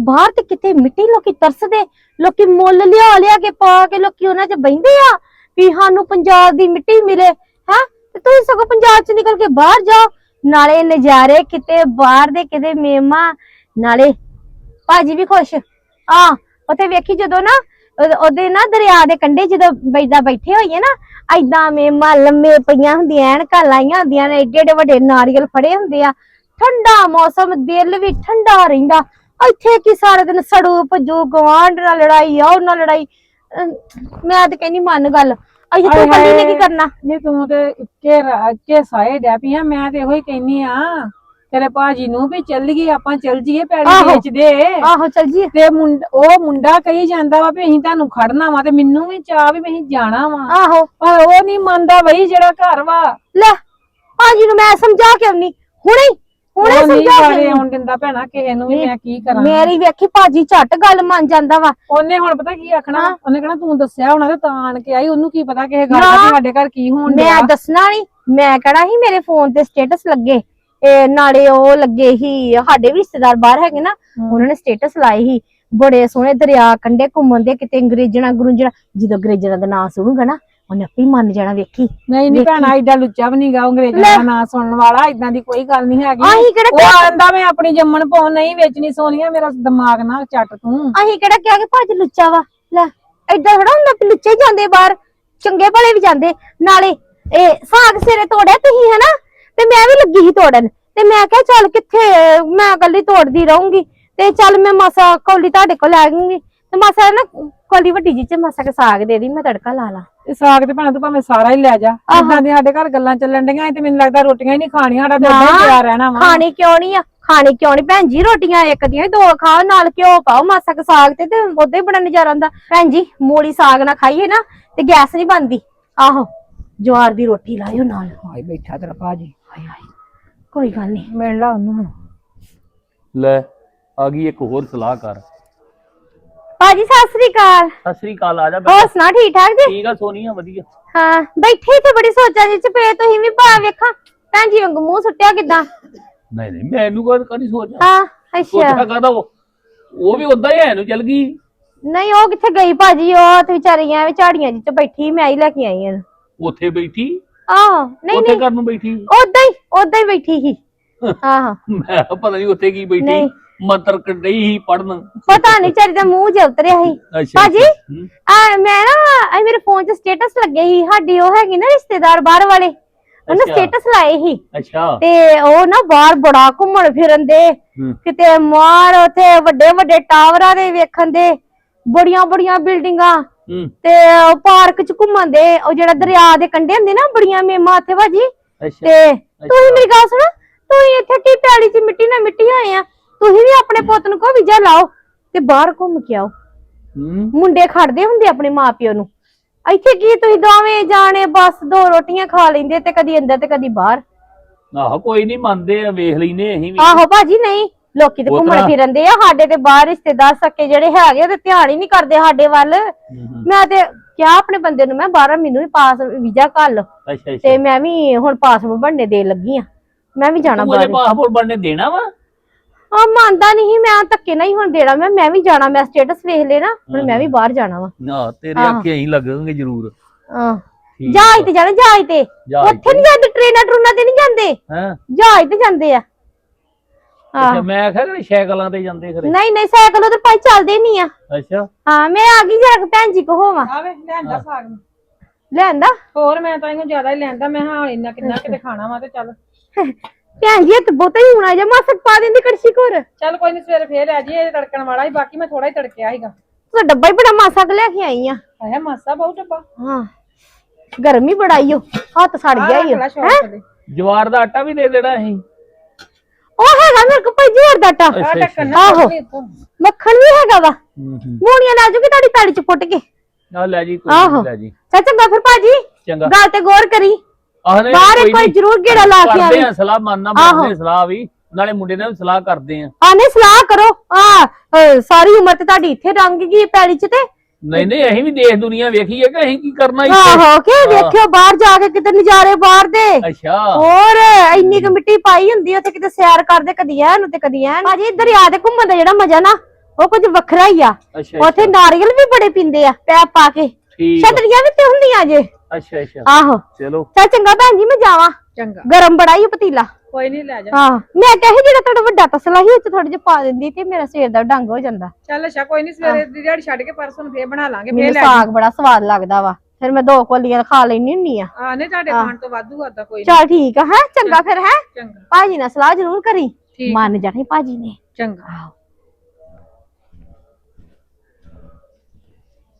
ਬਾਹਰ ਤੇ ਕਿਤੇ ਮਿੱਟੀ ਲੋਕੀ ਤਰਸਦੇ, ਲੋਕੀ ਮੁੱਲ ਲਿਆ ਲਿਆ ਕੇ ਪਾ ਕੇ ਲੋਕੀ ਉਹਨਾਂ 'ਚ ਬਹਿੰਦੇ ਆ ਵੀ ਸਾਨੂੰ ਪੰਜਾਬ ਦੀ ਮਿੱਟੀ ਮਿਲੇ, ਹੈ? ਤੇ ਤੁਸੀਂ ਸਗੋਂ ਪੰਜਾਬ 'ਚ ਨਿਕਲ ਕੇ ਬਾਹਰ ਜਾਓ। ਨਾਲੇ ਨਜ਼ਾਰੇ ਕਿਤੇ ਬਾਹਰ ਦੇ ਕਿਤੇ ਮੇਮਾ, ਨਾਲੇ ਭਾਜੀ ਵੀ ਖੁਸ਼। ਆ ਉੱਥੇ ਵੇਖੀ ਜਦੋਂ ਨਾ ਉਹ- ਉਹਦੇ ਨਾ ਦਰਿਆ ਦੇ ਕੰਢੇ ਜਦੋਂ ਬੈਦਾ ਬੈਠੇ ਹੋਈਏ ਨਾ ਐਦਾਂ ਮੇਮਾ ਲੰਮੇ ਪਈਆਂ ਹੁੰਦੀਆਂ, ਐਨਕਾਂ ਲਾਈਆਂ ਹੁੰਦੀਆਂ ਨੇ ਏਡੇ ਏਡੇ ਵੱਡੇ ਨਾਰੀਅਲ ਫੜੇ ਹੁੰਦੇ ਆ। ਠੰਡਾ ਮੌਸਮ, ਦਿਲ ਵੀ ਠੰਡਾ ਰਹਿੰਦਾ। ਇੱਥੇ ਕੀ ਸਾਰਾ ਦਿਨ ਸੜੂ ਭੱਜੂ ਗਵਾਂਢ ਨਾਲ ਲੜਾਈ ਆ ਉਹ ਨਾਲ ਲੜਾਈ। ਅਮ, ਮੈਂ ਤਾਂ ਕਹਿੰਦੀ ਮੰਨ ਗੱਲ। ਇੱਥੇ ਤੂੰ ਕੱਲੀ ਨੇ। ਕੀ ਕਰਨਾ? ਨਹੀਂ ਤੂੰ ਤੇ ਇੱਕੇ ਰਾ- ਇੱਕੇ ਸਾਏ ਪਈਆਂ ਮੈਂ ਤੇ ਇਹੋ ਹੀ ਕਹਿੰਨੀ ਆ ਤੇਰੇ ਭਾਜੀ ਨੂੰ ਵੀ ਚੱਲ ਗਈ ਆਪਾਂ ਚੱਲ ਜੀਏ ਪੈੜੀ ਆਹੋ। ਵੇਚ ਦੇ। ਆਹੋ ਚੱਲ ਜੀ ਤੇ ਮੁੰਡਾ ਉਹ ਮੁੰਡਾ ਕਹੀ ਜਾਂਦਾ ਵਾ ਵੀ ਅਸੀਂ ਤੁਹਾਨੂੰ ਖੜਨਾ ਵਾ ਤੇ ਮੈਨੂੰ ਵੀ ਚਾਹ ਵੀ ਵੀ ਅਸੀਂ ਜਾਣਾ ਵਾ। ਆਹੋ। ਪਰ ਉਹ ਨਹੀਂ ਮੰਨਦਾ ਬਈ ਜਿਹੜਾ ਘਰ ਵਾ। ਲੈ ਭਾਜੀ ਨੂੰ ਮੈਂ ਸਮਝਾ ਕੇ ਆਉਣੀ। ਹੁਣੇ ਹੀ, ਹੁਣੇ ਉਹ ਨਹੀਂ ਸਮਝਾ ਬਾਰੇ ਆਉਣੀ। ਦਿੰਦਾ ਭੈਣਾ ਕਿਸੇ ਨੂੰ ਵੀ ਮੈਂ ਕੀ ਕਰਾਂ। ਮੇਰੀ ਵੇਖੀ ਭਾਜੀ ਝੱਟ ਗੱਲ ਮੰਨ ਜਾਂਦਾ ਵਾ। ਉਹਨੇ ਹੁਣ ਪਤਾ ਕੀ ਆਖਣਾ? ਹਾਂ। ਉਹਨੇ ਕਹਣਾ ਤੂੰ ਦੱਸਿਆ ਹੋਣਾ ਤੇ ਤਾਂ ਆਣ ਕੇ ਆਈ ਉਹਨੂੰ ਕੀ ਪਤਾ ਕਿਸੇ ਗੱਲ। ਦਾ ਵੀ ਸਾਡੇ ਘਰ ਕੀ ਹੋਣ ਡਿਆ। ਮੈਂ ਦੱਸਣਾ ਨਹੀਂ ਮੈਂ ਕਹਿਣਾ ਸੀ ਮੇਰੇ ਫੋਨ ਤੇ ਸਟੇਟਸ ਲੱਗੇ। ਇਹ ਨਾਲੇ ਉਹ ਲੱਗੇ ਹੀ ਸਾਡੇ ਵੀ ਰਿਸ਼ਤੇਦਾਰ ਬਾਹਰ ਹੈਗੇ ਨਾ ਉਹਨਾਂ ਨੇ ਸਟੇਟਸ ਲਾਏ ਸੀ। ਬੜੇ ਸੋਹਣੇ ਦਰਿਆ ਕੰਢੇ ਘੁੰਮਣ ਦੇ ਕਿਤੇ ਅੰਗਰੇਜ਼ਣਾ ਗੁਰੂਜਣਾ ਜਦੋਂ ਅੰਗਰੇਜ਼ਣਾ ਦਾ ਨਾਂ ਸੁਣੂਗਾ ਨਾ ਉਹਨੇ ਆਪੇ ਹੀ ਮੰਨ ਜਾਣਾ ਵੇਖੀ। ਨਹੀਂ ਨਹੀਂ। ਭੈਣਾ ਐਡਾ ਲੁੱਚਾ ਵੀ ਨਹੀਂਗਾ ਅੰਗਰੇਜ਼ਾਂ ਲੈ। ਦਾ ਨਾਂ ਸੁਣਨ ਵਾਲਾ ਇਦਾਂ ਦੀ ਕੋਈ ਗੱਲ ਨਹੀਂ ਹੈਗੀ। ਆਹੀ ਕਿਹੜਾ ਉਹ ਆਂਦਾ ਮੈਂ ਆਪਣੀ ਜੰਮਣ ਪਾਉ ਨਹੀਂ ਵੇਚਣੀ ਸੋਨੀਆ ਮੇਰਾ ਦਿਮਾਗ ਨਾ ਚੱਟ ਤੂੰ। ਅਸੀਂ ਕਿਹੜਾ ਕਿਹਾ ਕਿ ਭਾਜੀ ਲੁੱਚਾ ਵਾ? ਲੈ ਏਦਾਂ ਥੋੜਾ ਹੁੰਦਾ ਵੀ ਲੁੱਚੇ ਹੀ ਜਾਂਦੇ ਬਾਹਰ ਚੰਗੇ ਭਲੇ ਵੀ ਜਾਂਦੇ। ਨਾਲੇ ਇਹ ਸਾਗ ਸਿਰੇ ਤੋੜਿਆ ਤੁਸੀਂ ਹਨਾ? ਤੇ ਮੈਂ ਵੀ ਲੱਗੀ ਸੀ ਤੋੜਨ। ਤੇ ਮੈਂ ਕਿਹਾ ਚੱਲ ਕਿੱਥੇ ਮੈਂ ਇਕੱਲੀ ਤੋੜਦੀ ਰਹੂੰਗੀ। ਤੇ ਚੱਲ ਮੈਂ ਮਾਸਾ ਕੌਲੀ ਤੁਹਾਡੇ ਕੋਲ ਆ ਗੂੰਗੀ ਤੇ ਮਾਸਾ ਨਾ ਕੌਲੀ ਵੱਡੀ ਜੀ ਚ ਮਾਸਾ ਕੇ ਸਾਗ ਦੇ ਦੀ ਮੈਂ ਤੜਕਾ ਲਾ ਲਾ। ਇਹ ਸਾਗ ਤੇ ਭੈਣਾ ਤੂੰ ਭਾਵੇਂ ਸਾਰਾ ਹੀ ਲੈ ਜਾ। ਇਦਾਂ ਦੀ ਸਾਡੇ ਘਰ ਗੱਲਾਂ ਚੱਲਣ ਡੀਆਂ ਤੇ ਮੈਨੂੰ ਲੱਗਦਾ ਰੋਟੀਆਂ ਹੀ ਨਹੀਂ ਖਾਣੀਆਂ ਸਾਡਾ ਤੇ ਹੀ ਪਿਆ ਰਹਿਣਾ ਵਾ। ਖਾਣੀ ਕਿਉਂ ਨਹੀਂ ਆ? ਖਾਣੀ ਕਿਉਂ ਨਹੀਂ? ਭੈਣ ਜੀ ਰੋਟੀਆਂ ਇੱਕ ਦੀਆਂ ਹੀ ਦੋ ਖਾਓ ਨਾਲ ਘਿਓ ਪਾਓ ਮਾਸਾ ਕੇ ਸਾਗ ਤੇ ਤੇ ਉਦਾਂ ਹੀ ਬੜਾ ਨਜ਼ਾਰਾ ਆਉਂਦਾ। ਭੈਣ ਜੀ ਮੂਲੀ ਸਾਗ ਨਾ ਖਾਈਏ ਨਾ ਤੇ ਗੈਸ ਨਹੀਂ ਬਣਦੀ। ਆਹੋ ਜਵਾਰ ਦੀ ਰੋਟੀ ਲਾਇਓ ਨਾਲ। ਹਾਏ ਬੈਠਾ ਤੇਰਾ ਭਾਜੀ। ਹਾਏ ਹਾਏ ਕੋਈ ਗੱਲ ਨਹੀਂ। ਮਿਲ ਲਾ ਉਹਨੂੰ ਹੁਣ। ਲੈ ਆ ਗਈ ਇੱਕ ਹੋਰ ਸਲਾਹ ਕਰ ਭਾਜੀ ਸਤਿ ਸ੍ਰੀ ਅਕਾਲ। ਸਤਿ ਸ੍ਰੀ ਅਕਾਲ ਆ ਜਾ ਹੋਰ ਸੁਣਾ ਠੀਕ ਠਾਕ ਜੀ? ਠੀਕ ਆ ਸੋਨੀਆ ਵਧੀਆ। ਹਾਂ ਬੈਠੇ ਤੇ ਬੜੀ ਸੋਚਾਂ ਜੀ ਚ ਪਏ ਤੁਸੀਂ ਵੀ ਭਾ ਵੇਖਾਂ। ਭੈਣ ਜੀ ਵਾਂਗੂ ਮੂੰਹ ਸੁੱਟਿਆ ਕਿਦਾਂ? ਨਹੀਂ ਨਹੀਂ ਮੈਨੂੰ ਕੋਈ ਕਦੀ ਸੋਚ ਹਾਂ ਅੱਛਾ। ਸੋਚਿਆ ਕਹਦਾ ਉਹ? ਉਹ ਵੀ ਉਦਾਂ ਹੀ ਹੈ ਨੂੰ ਚਲ ਗਈ। ਨਹੀਂ ਉਹ ਕਿੱਥੇ ਗਈ ਭਾਜੀ? ਉਹ ਤੇ ਵਿਚਾਰੀਆਂ ਐਵੇਂ ਝਾੜੀਆਂ ਜੀ ਚ ਬੈਠੀ ਮੈਂ ਹੀ ਲੈ ਕੇ ਆਈ ਹਾਂ ਉੱਥੇ ਬੈਠੀ? ਆਹੋ ਨਹੀਂ ਉੱਥੇ ਨਹੀਂ। ਘਰ ਨੂੰ ਬੈਠੀ? ਉਦਾਂ ਹੀ ਉਦਾਂ ਹੀ ਬੈਠੀ ਸੀ। ਆਹੋ। ਮੈਂ ਕਿਹਾ ਪਤਾ ਨਹੀਂ ਉੱਥੇ ਕੀ ਬੈਠੀ। ਨਹੀਂ। ਮੰਤਰ ਕੱਢਈ ਹੀ ਪੜਨ ਪਤਾ ਨਹੀਂ ਚਾਰੀ ਦਾ ਮੂੰਹ ਜਿਹਾ ਉਤਰਿਆ ਸੀ। ਅੱਛਾ ਭਾਜੀ? ਹੂੰ। ਆ ਮੈਂ ਨਾ ਆ ਮੇਰੇ ਫੋਨ 'ਚ ਸਟੇਟਸ ਲੱਗੇ ਸੀ। ਸਾਡੀ ਉਹ ਹੈਗੀ ਨਾ ਰਿਸ਼ਤੇਦਾਰ ਬਾਹਰ ਵਾਲੇ ਉਹਨੇ ਅੱਛਾ। ਸਟੇਟਸ ਲਾਏ ਸੀ। ਅੱਛਾ। ਤੇ ਉਹ ਨਾ ਬਾਹਰ ਬੜਾ ਘੁੰਮਣ ਫਿਰਨ ਦੇ। ਹੂੰ। ਕਿਤੇ ਮਾਰ ਉਥੇ ਵੱਡੇ ਵੱਡੇ ਟਾਵਰਾਂ ਦੇ ਵੇਖਣ ਦੇ ਬੜੀਆਂ ਬੜੀਆਂ ਬਿਲਡਿੰਗਾਂ। ਹੂੰ। ਤੇ ਉਹ ਪਾਰਕ 'ਚ ਘੁੰਮਣ ਦੇ ਉਹ ਜਿਹੜਾ ਦਰਿਆ ਦੇ ਕੰਢੇ ਹੁੰਦੇ ਨਾ ਬੜੀਆਂ ਮੇਮਾਂ ਉੱਥੇ ਭਾਜੀ। ਅੱਛਾ। ਤੇ ਤੁਸੀਂ ਮੇਰੀ ਗੱਲ ਸੁਣੋ ਤੁਸੀਂ ਇੱਥੇ ਕੀ ਪੈਲੀ 'ਚ ਮਿੱਟੀ ਨਾਲ ਮਿੱਟੀ ਹੋਏ ਆ। ਤੁਸੀਂ ਵੀ ਆਪਣੇ ਪੁੱਤ ਨੂੰ ਕੋ ਵੀਜ਼ਾ ਲਾਓ ਤੇ ਬਾਹਰ ਘੁੰਮ ਕੇ ਆਓ। ਹੂੰ। ਮੁੰਡੇ ਖੜਦੇ ਹੁੰਦੇ ਆਪਣੇ ਮਾਪਿਓ ਨੂੰ। ਇੱਥੇ ਕੀ ਤੁਸੀਂ ਦੋਵੇਂ ਜਾਣੇ ਬਸ ਦੋ ਰੋਟੀਆਂ ਖਾ ਲੈਂਦੇ ਤੇ ਕਦੀ ਅੰਦਰ ਤੇ ਕਦੀ ਬਾਹਰ। ਆਹੋ ਕੋਈ ਨਹੀਂ ਮੰਨਦੇ ਆ ਵੇਖ ਲੈਨੇ ਅਸੀਂ ਵੀ। ਆਹੋ ਭਾਜੀ ਨਹੀਂ। ਲੋਕੀ ਤੇ ਉਹ ਘੁੰਮਣ ਫਿਰਨ ਦੇ ਆ ਸਾਡੇ ਤੇ ਬਾਹਰ ਰਿਸ਼ਤੇਦਾਰ ਸੱਕੇ ਜਿਹੜੇ ਹੈਗੇ ਉਹ ਤੇ ਧਿਆਨ ਹੀ ਨਹੀਂ ਕਰਦੇ ਸਾਡੇ ਵੱਲ। ਮੈਂ ਤੇ ਕਿਹਾ ਆਪਣੇ ਬੰਦੇ ਨੂੰ ਮੈਂ ਬਾਹਰ ਮੈਨੂੰ ਵੀ ਪਾਸ ਵੀਜ਼ਾ ਅੱਛਾ ਅੱਛਾ। ਤੇ ਮੈਂ ਵੀ ਹੁਣ ਪਾਸਪੋਰਟ ਬਣਨੇ ਦੇਣ ਲੱਗੀ ਆ। ਮੈਂ ਵੀ ਜਾਣਾ ਤੂੰ ਬਾਹਰ। ਪਾਸਪੋਰਟ ਬਣਨੇ ਦੇਣਾ ਵਾ? ਆ ਮੰਨਦਾ ਨਹੀਂ ਮੈਂ ਧੱਕੇ ਨਾਲ ਹੀ ਹੁਣ ਦੇਣਾ ਮੈਂ ਮੈਂ ਵੀ ਜਾਣਾ ਮੈਂ ਸਟੇਟਸ ਵੇਖ ਲੈਣਾ ਹੁਣ ਮੈਂ ਵੀ ਬਾਹਰ ਜਾਣਾ ਵਾ। ਨਾ ਤੇਰੇ। ਅੱਖੇ ਅਸੀਂ ਲੱਗਾਂਗੇ ਜ਼ਰੂਰ। ਹਾਂ। ਜਹਾਜ਼ ਤੇ ਜਾਣਾ ਜਹਾਜ਼ ਤੇ। ਉੱਥੇ ਨਹੀਂ ਜਾਂਦੇ ਟ੍ਰੇਨਾਂ ਟਰੂਨਾਂ ਤੇ ਨਹੀਂ ਜਾਂਦੇ? ਹਾਂ? ਜਹਾਜ਼ ਤੇ ਜਾਂਦੇ ਆ। ਅੱਛਾ ਮੈਂ ਆਖਿਆ ਕਿ ਸਾਈਕਲਾਂ ਤੇ ਜਾਂਦੇ ਖਰੇ। ਨਹੀਂ ਨਹੀਂ ਸਾਈਕਲ ਉਹ ਤੇ ਭਾਈ ਚੱਲਦੇ ਨਹੀਂ ਆ। ਅੱਛਾ। ਹਾਂ ਮੈਂ ਆ ਗਈ ਜਰਾ ਭੈਣ ਜੀ ਕੋ ਹੋਵਾਂ। ਆਵੇ ਲੈਂਦਾ ਸਾਗ ਨੂੰ। ਲੈਂਦਾ ਹੋਰ ਮੈਂ ਤਾਂ ਇਹਨੂੰ ਜ਼ਿਆਦਾ ਹੀ ਲੈਂਦਾ ਮੈਂ ਹਾਂ ਇੰਨਾ ਕਿੰਨਾ ਕਿਤੇ ਖਾਣਾ ਵਾ ਤੇ ਚੱਲ। ਭੈਣ ਜੀ ਇਹ ਤਾਂ ਬਹੁਤਾ ਹੀ ਹੋਣਾ ਜਾਂ ਮਾਸਕ ਪਾ ਦਿੰਦੀ ਕੜਛੀ ਕੋਰ ਚੱਲ ਕੋਈ ਨਹੀਂ ਸਵੇਰੇ ਫੇਰ ਆ ਜੀ ਇਹ ਤੜਕਣ ਵਾਲਾ ਹੀ ਬਾਕੀ ਮੈਂ ਥੋੜਾ ਹੀ ਤੜਕਿਆ ਸੀਗਾ। ਤੂੰ ਡੱਬਾ ਹੀ ਬੜਾ ਮਾਸਾ ਕੁ ਲੈ ਕੇ ਆਈ ਆ। ਆਇਆ ਮਾਸਾ ਬਹੁਤ ਡੱਬਾ। ਹਾਂ ਗਰਮੀ ਬੜਾਈ ਓ ਹੱਥ ਸੜ ਗਿਆ ਈ ਓ। ਹੈਂ? ਜਵਾਰ ਦਾ ਆਟਾ ਵੀ ਦੇ ਦੇਣਾ ਅਸੀਂ। ਉਹ ਹੈਗਾ ਮੇਰੇ ਕੋਲ ਭਾਈ ਜੋਰ ਦਾ ਆ ਨਾ ਆਹੋ। ਮੱਖਣ ਵੀ ਹੈਗਾ ਵਾ। ਮੂਣੀਆਂ ਲੈ ਜੂਗੀ ਤੁਹਾਡੀ ਪੈਲੀ ਚ ਫੁੱਟ ਕੇ। ਆ ਲੈ ਜੀ ਕੋਈ ਆਹੋ। ਨੀ, ਲੈ ਜੀ। ਚੱਲ ਚੰਗਾ ਫਿਰ ਭਾਜੀ। ਚੰਗਾ। ਗੱਲ ਤੇ ਗੌਰ ਕਰੀ। ਆਹ ਨਹੀਂ, ਬਾਹਰ ਕੋਈ ਇੱਕ ਵਾਰ ਨੀ। ਜ਼ਰੂਰ ਗੇੜਾ ਲਾ ਕੇ ਕਰਦੇ ਆਵੀਂ। ਆ ਸਲਾਹ ਮੰਨਣਾ ਆਹੋ। ਮੰਨਦੇ ਸਲਾਹ ਵੀ ਨਾਲੇ ਮੁੰਡੇ ਨਾਲ ਵੀ ਸਲਾਹ ਕਰਦੇ ਆ। ਆਨੇ ਸਲਾਹ ਕਰੋ। ਆ ਅ, ਸਾਰੀ ਉਮਰ ਤੇ ਤੁਹਾਡੀ ਇੱਥੇ ਰੰਗ ਗਈ ਪੈਲੀ ਚ ਤੇ। ਨਹੀਂ ਨਹੀਂ ਅਸੀਂ ਵੀ ਦੇਖ ਦੁਨੀਆ ਵੇਖੀ ਹੈ ਕਿ ਅਸੀਂ ਕੀ ਕਰਨਾ ਇੱਥੇ? ਆਹੋ ਕਿ ਵੇਖਿਓ ਬਾਹਰ ਜਾ ਕੇ ਕਿਤੇ ਨਜ਼ਾਰੇ ਬਾਹਰ ਦੇ। ਅੱਛਾ। ਹੋਰ ਇੰਨੀ ਕੁ ਮਿੱਟੀ ਪਾਈ ਹੁੰਦੀ ਉੱਥੇ ਕਿਤੇ ਸੈਰ ਕਰਦੇ ਕਦੀ ਐ ਨੂੰ ਤੇ ਕਦੀ ਐ ਤੇ ਘੁੰਮਣ ਦਾ ਜਿਹੜਾ ਮਜ਼ਾ ਨਾ ਉਹ ਕੁਝ ਵੱਖਰਾ ਹੀ ਆ। ਉੱਥੇ ਨਾਰੀਅਲ ਵੀ ਬੜੇ ਪੀਂਦੇ ਆ ਪੈਪ ਪਾ ਕੇ। ਛਤਰੀਆਂ ਵੀ ਤੇ ਹੁੰਦੀਆਂ ਜੇ। ਅੱਛਾ ਅੱਛਾ। ਆਹੋ। ਚਲੋ। ਚੱਲ ਚੰਗਾ ਭੈਣ ਜੀ ਮੈਂ ਜਾਵਾਂ। ਚੰਗਾ। ਗਰਮ ਬੜਾ ਹੀ ਆ ਪਤੀਲਾ। ਕੋਈ ਨਹੀਂ ਲੈ ਜਾ। ਹਾਂ ਮੈਂ ਕਹੇ ਜਿਹੜਾ ਤੁਹਾਡਾ ਵੱਡਾ ਤਸਲਾ ਸੀ ਉਹ ਚ ਥੋੜਾ ਜਿਹਾ ਪਾ ਦਿੰਦੀ ਤੇ ਮੇਰਾ ਸਵੇਰ ਦਾ ਡੰਗ ਹੋ ਜਾਂਦਾ। ਚੱਲ ਅੱਛਾ ਕੋਈ ਨਹੀਂ ਸਵੇਰੇ ਦੀ ਦਿਹਾੜੀ ਛੱਡ ਕੇ ਪਰਸੋਂ ਨੂੰ ਫੇਰ ਬਣਾ ਲਾਂਗੇ ਫੇਰ ਮੈਨੂੰ ਲੈ ਸਾਗ ਬੜਾ ਸਵਾਦ ਲੱਗਦਾ ਵਾ। ਫਿਰ ਮੈਂ ਦੋ ਕੋਲੀਆਂ ਖਾ ਲੈਣੀ ਹੁੰਨੀ ਆ। ਆ ਨੇ ਤੁਹਾਡੇ ਖਾਣ ਤੋਂ ਵਾਧੂ ਆਦਾ ਕੋਈ ਨੀ। ਚਲ ਠੀਕ ਆ ਹੈ? ਚੰਗਾ ਫਿਰ ਹੈ? ਚੰਗਾ। ਭਾਜੀ ਨਾਲ ਸਲਾਹ ਜ਼ਰੂਰ ਕਰੀ। ਠੀਕ। ਮੰਨ ਜਾਣੀ ਭਾਜੀ ਨੇ। ਚੰਗਾ।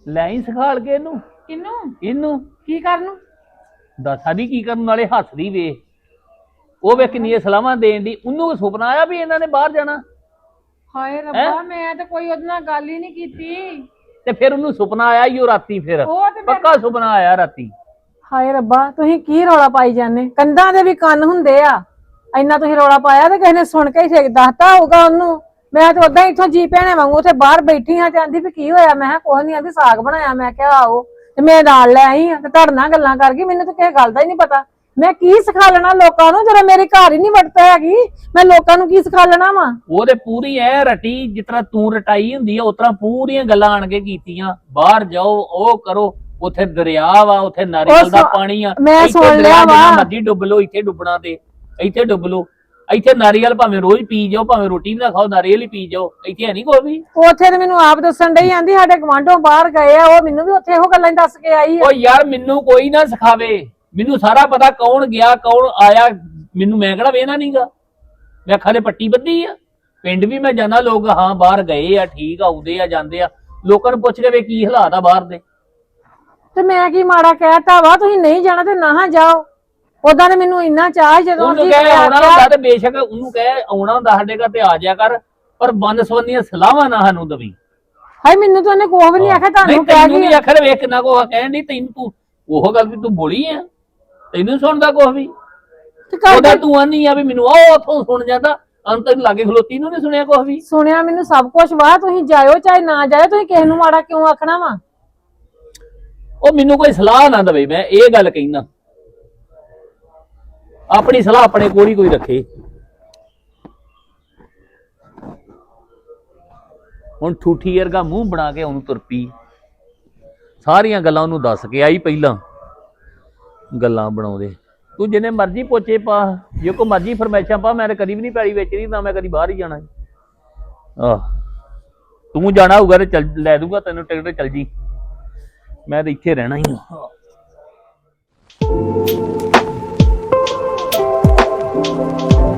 ਲੈ ਹੀ ਸਿਖਾਲ ਕੇ ਇਹਨੂੰ। ਕਿਨੂੰ? ਇਹਨੂੰ। ਕੀ ਕਰਨ? ਦੱਸ ਸਾਡੀ ਕੀ ਕਰਨ ਨਾਲੇ ਹੱਸਦੀ ਵੇ ਉਹ ਵੇ ਕਿੰਨੀਆਂ ਸਲਾਹਾਂ ਦੇਣ ਦੀ। ਉਹਨੂੰ ਸੁਪਨਾ ਆਇਆ ਵੀ ਇਹਨਾਂ ਨੇ ਬਾਹਰ ਜਾਣਾ? ਹਾਏ ਰੱਬਾ ਮੈਂ ਤਾਂ ਕੋਈ ਉਹਦੇ ਨਾਲ ਗੱਲ ਹੀ ਨਹੀਂ ਕੀਤੀ। ਤੇ ਫਿਰ ਉਹਨੂੰ ਸੁਪਨਾ ਆਇਆ ਹੀ ਉਹ ਰਾਤੀ ਫਿਰ। ਉਹ ਤੇ ਮੈਂ ਪੱਕਾ ਸੁਪਨਾ ਆਇਆ ਰਾਤੀ। ਹਾਏ ਰੱਬਾ ਤੁਸੀਂ ਕੀ ਰੌਲਾ ਪਾਈ ਜਾਂਦੇ? ਕੰਧਾਂ ਦੇ ਵੀ ਕੰਨ ਹੁੰਦੇ ਆ। ਇੰਨਾ ਤੁਸੀਂ ਰੌਲਾ ਪਾਇਆ ਤੇ ਕਿਸੇ ਨੇ ਸੁਣ ਕੇ ਹੀ ਠੀਕ ਦੱਸਤਾ ਹੋਊਗਾ ਉਹਨੂੰ। ਮੈਂ ਤੇ ਉਦਾਂ ਇੱਥੋਂ ਜੀ ਭੈਣੇ ਵਾਂਗੂ ਉੱਥੇ ਬਾਹਰ ਬੈਠੀ ਹਾਂ ਤੇ ਆਂਦੀ ਵੀ ਕੀ ਹੋਇਆ? ਮੈਂ ਕਿਹਾ ਕੁਛ ਨਹੀਂ ਆਂਦੀ ਸਾਗ ਬਣਾਇਆ। ਮੈਂ ਕਿਹਾ ਆਓ। ਤੇ ਮੈਂ ਨਾਲ ਲੈ ਆਈ ਹਾਂ ਤੇ ਤੁਹਾਡੇ ਨਾਲ ਗੱਲਾਂ ਕਰ ਗਈ ਮੈਨੂੰ ਤਾਂ ਕਿਸੇ ਗੱਲ ਦਾ ਹੀ ਨਹੀਂ ਪਤਾ। ਮੈਂ ਕੀ ਸਿਖਾ ਲੈਣਾ ਲੋਕਾਂ ਨੂੰ? ਜਦੋਂ ਮੇਰੇ ਘਰ ਹੀ ਨਹੀਂ ਵੜਤਾ ਹੈਗੀ ਮੈਂ ਲੋਕਾਂ ਨੂੰ ਕੀ ਸਿਖਾ ਲੈਣਾ ਵਾ? ਉਹਦੇ ਪੂਰੀ ਐ ਰਟੀ ਜਿਸ ਤਰ੍ਹਾਂ ਤੂੰ ਰਟਾਈ ਹੁੰਦੀ ਆ ਉਸ ਤਰ੍ਹਾਂ ਪੂਰੀਆਂ ਗੱਲਾਂ ਆਣ ਕੇ ਕੀਤੀਆਂ। ਬਾਹਰ ਜਾਓ ਉਹ ਕਰੋ ਉੱਥੇ ਦਰਿਆ ਵਾ ਉੱਥੇ ਨਾਰੀਅਲ ਦਾ ਪਾਣੀ ਆ। ਮੈਂ ਸੁਣ ਲਿਆ ਵਾ। ਮਰਜ਼ੀ ਡੁੱਬ ਲਓ ਇੱਥੇ ਡੁੱਬਣਾ ਤੇ ਇੱਥੇ ਡੁੱਬ ਲਓ। ਇੱਥੇ ਨਾਰੀਅਲ ਭਾਵੇਂ ਰੋਜ਼ ਪੀ ਜਾਓ ਭਾਵੇਂ ਰੋਟੀ ਨਾ ਖਾਓ ਨਾਰੀਅਲ ਹੀ ਪੀ ਜਾਓ। ਇੱਥੇ ਹੈ ਨਹੀਂ ਕੋਈ ਵੀ। ਉੱਥੇ ਤੇ ਮੈਨੂੰ ਆਪ ਦੱਸਣ ਡਈ ਆਂਦੀ ਸਾਡੇ ਗਵਾਂਢੋਂ ਬਾਹਰ ਗਏ ਆ ਉਹ ਮੈਨੂੰ ਵੀ ਉੱਥੇ ਇਹੋ ਗੱਲਾਂ ਹੀ ਦੱਸ ਕੇ ਆਈ ਆ। ਉਹ ਯਾਰ ਮੈਨੂੰ ਕੋਈ ਨਾ ਸਿਖਾਵੇ। ਮੈਨੂੰ ਸਾਰਾ ਪਤਾ ਕੌਣ ਗਿਆ ਕੌਣ ਆਇਆ। ਮੈਨੂੰ ਮੈਂ ਕਿਹੜਾ ਵੇਖਣਾ ਨਹੀਂਗਾ ਮੈਂ ਅੱਖਾਂ ਦੇ ਪੱਟੀ ਬੱਧੀ ਆ। ਪਿੰਡ ਵੀ ਮੈਂ ਜਾਣਾ ਲੋਕ ਹਾਂ ਬਾਹਰ ਗਏ ਆ ਠੀਕ ਆਉਂਦੇ ਆ ਜਾਂਦੇ ਆ। ਲੋਕਾਂ ਨੂੰ ਪੁੱਛ ਕੇ ਵੇ ਕੀ ਹਾਲਾਤ ਆ ਬਾਹਰ ਦੇ। ਤੇ ਮੈਂ ਕੀ ਮਾੜਾ ਕਹਿਤਾ ਵਾ ਤੁਸੀਂ ਨਹੀਂ ਜਾਣਾ ਤੇ ਨਾ ਜਾਓ। ਉਦਾਂ ਤੇ ਮੈਨੂੰ ਇੰਨਾ ਚਾਹ ਜਦੋਂ ਉਹਨੂੰ ਕਹੇ ਆਉਣਾ ਹੁੰਦਾ ਤੇ ਬੇਸ਼ੱਕ ਉਹਨੂੰ ਕਹੇ ਆਉਣਾ ਹੁੰਦਾ ਸਾਡੇ ਘਰ ਤੇ ਆ ਜਾਇਆ ਕਰ ਪਰ ਬੰਦ ਸਬੰਧੀਆਂ ਸਲਾਹਾਂ ਨਾ ਸਾਨੂੰ ਦਵੀ। ਹਾਏ ਮੈਨੂੰ ਤਾਂ ਉਹਨੇ ਕੋਈ ਵੀ ਨਹੀਂ ਆਖਿਆ ਤੁਹਾਨੂੰ ਨਹੀਂ ਕਹਿ ਗਈ ਵੀ ਆਖਰ ਵੇਖ ਕਿੰਨਾ ਕੋ ਕਹਿਣ ਦੀ ਤੈਨੂੰ ਤੂੰ ਉਹ ਗੱਲ ਵੀ ਤੂੰ ਬੋਲੀ ਆ। ਤੈਨੂੰ ਸੁਣਦਾ ਕੁਛ ਵੀ। ਉਹਦਾ ਤੂੰ ਆਨੀ ਆ ਵੀ ਮੈਨੂੰ ਉਹ ਉਥੋਂ ਸੁਣ ਜਾਂਦਾ ਅੰਤ ਲਾਗੇ ਖਲੋਤੀ ਨੂੰ ਨਹੀਂ ਸੁਣਿਆ ਕੁਛ ਵੀ। ਸੁਣਿਆ ਮੈਨੂੰ ਸਭ ਕੁਝ ਵਾ ਤੁਸੀਂ ਜਾਇਓ ਚਾਹੇ ਨਾ ਜਾਇਓ ਤੁਸੀਂ ਕਿਸੇ ਨੂੰ ਮਾੜਾ ਕਿਉਂ ਆਖਣਾ ਵਾ? ਉਹ ਮੈਨੂੰ ਕੋਈ ਸਲਾਹ ਨਾ ਦੇਵੇ ਮੈਂ ਇਹ ਗੱਲ ਕਹਿਣਾ ਆਪਣੀ ਸਲਾਹ ਆਪਣੇ ਕੋਲ ਹੀ ਕੋਈ ਰੱਖੇ। ਹੁਣ ਠੂਠੀ ਵਰਗਾ ਮੂੰਹ ਬਣਾ ਕੇ ਉਹਨੂੰ ਤੁਰ ਪਈ। ਸਾਰੀਆਂ ਗੱਲਾਂ ਉਹਨੂੰ ਦੱਸ ਕੇ ਆਈ ਪਹਿਲਾਂ। ਗੱਲਾਂ ਬਣਾਉਂਦੇ। ਤੂੰ ਜਿੰਨੇ ਮਰਜ਼ੀ ਪੋਚੇ ਪਾ, ਜੇ ਕੋ ਮਰਜ਼ੀ ਫਰਮੈਸ਼ਾਂ ਪਾ, ਮੈਂ ਤਾਂ ਕਦੀ ਵੀ ਨਹੀਂ ਪੈੜੀ ਵੇਚਣੀ, ਨਾ ਮੈਂ ਕਦੀ ਬਾਹਰ ਹੀ ਜਾਣਾ। ਆਹ, ਤੂੰ ਜਾਣਾ ਹੋਊਗਾ ਤੇ ਚੱਲ, ਲੈ ਦੂੰਗਾ ਤੈਨੂੰ ਟਿਕਟ ਚੱਲ ਜੀ। ਮੈਂ ਤਾਂ ਇੱਥੇ ਰਹਿਣਾ ਹੀ Música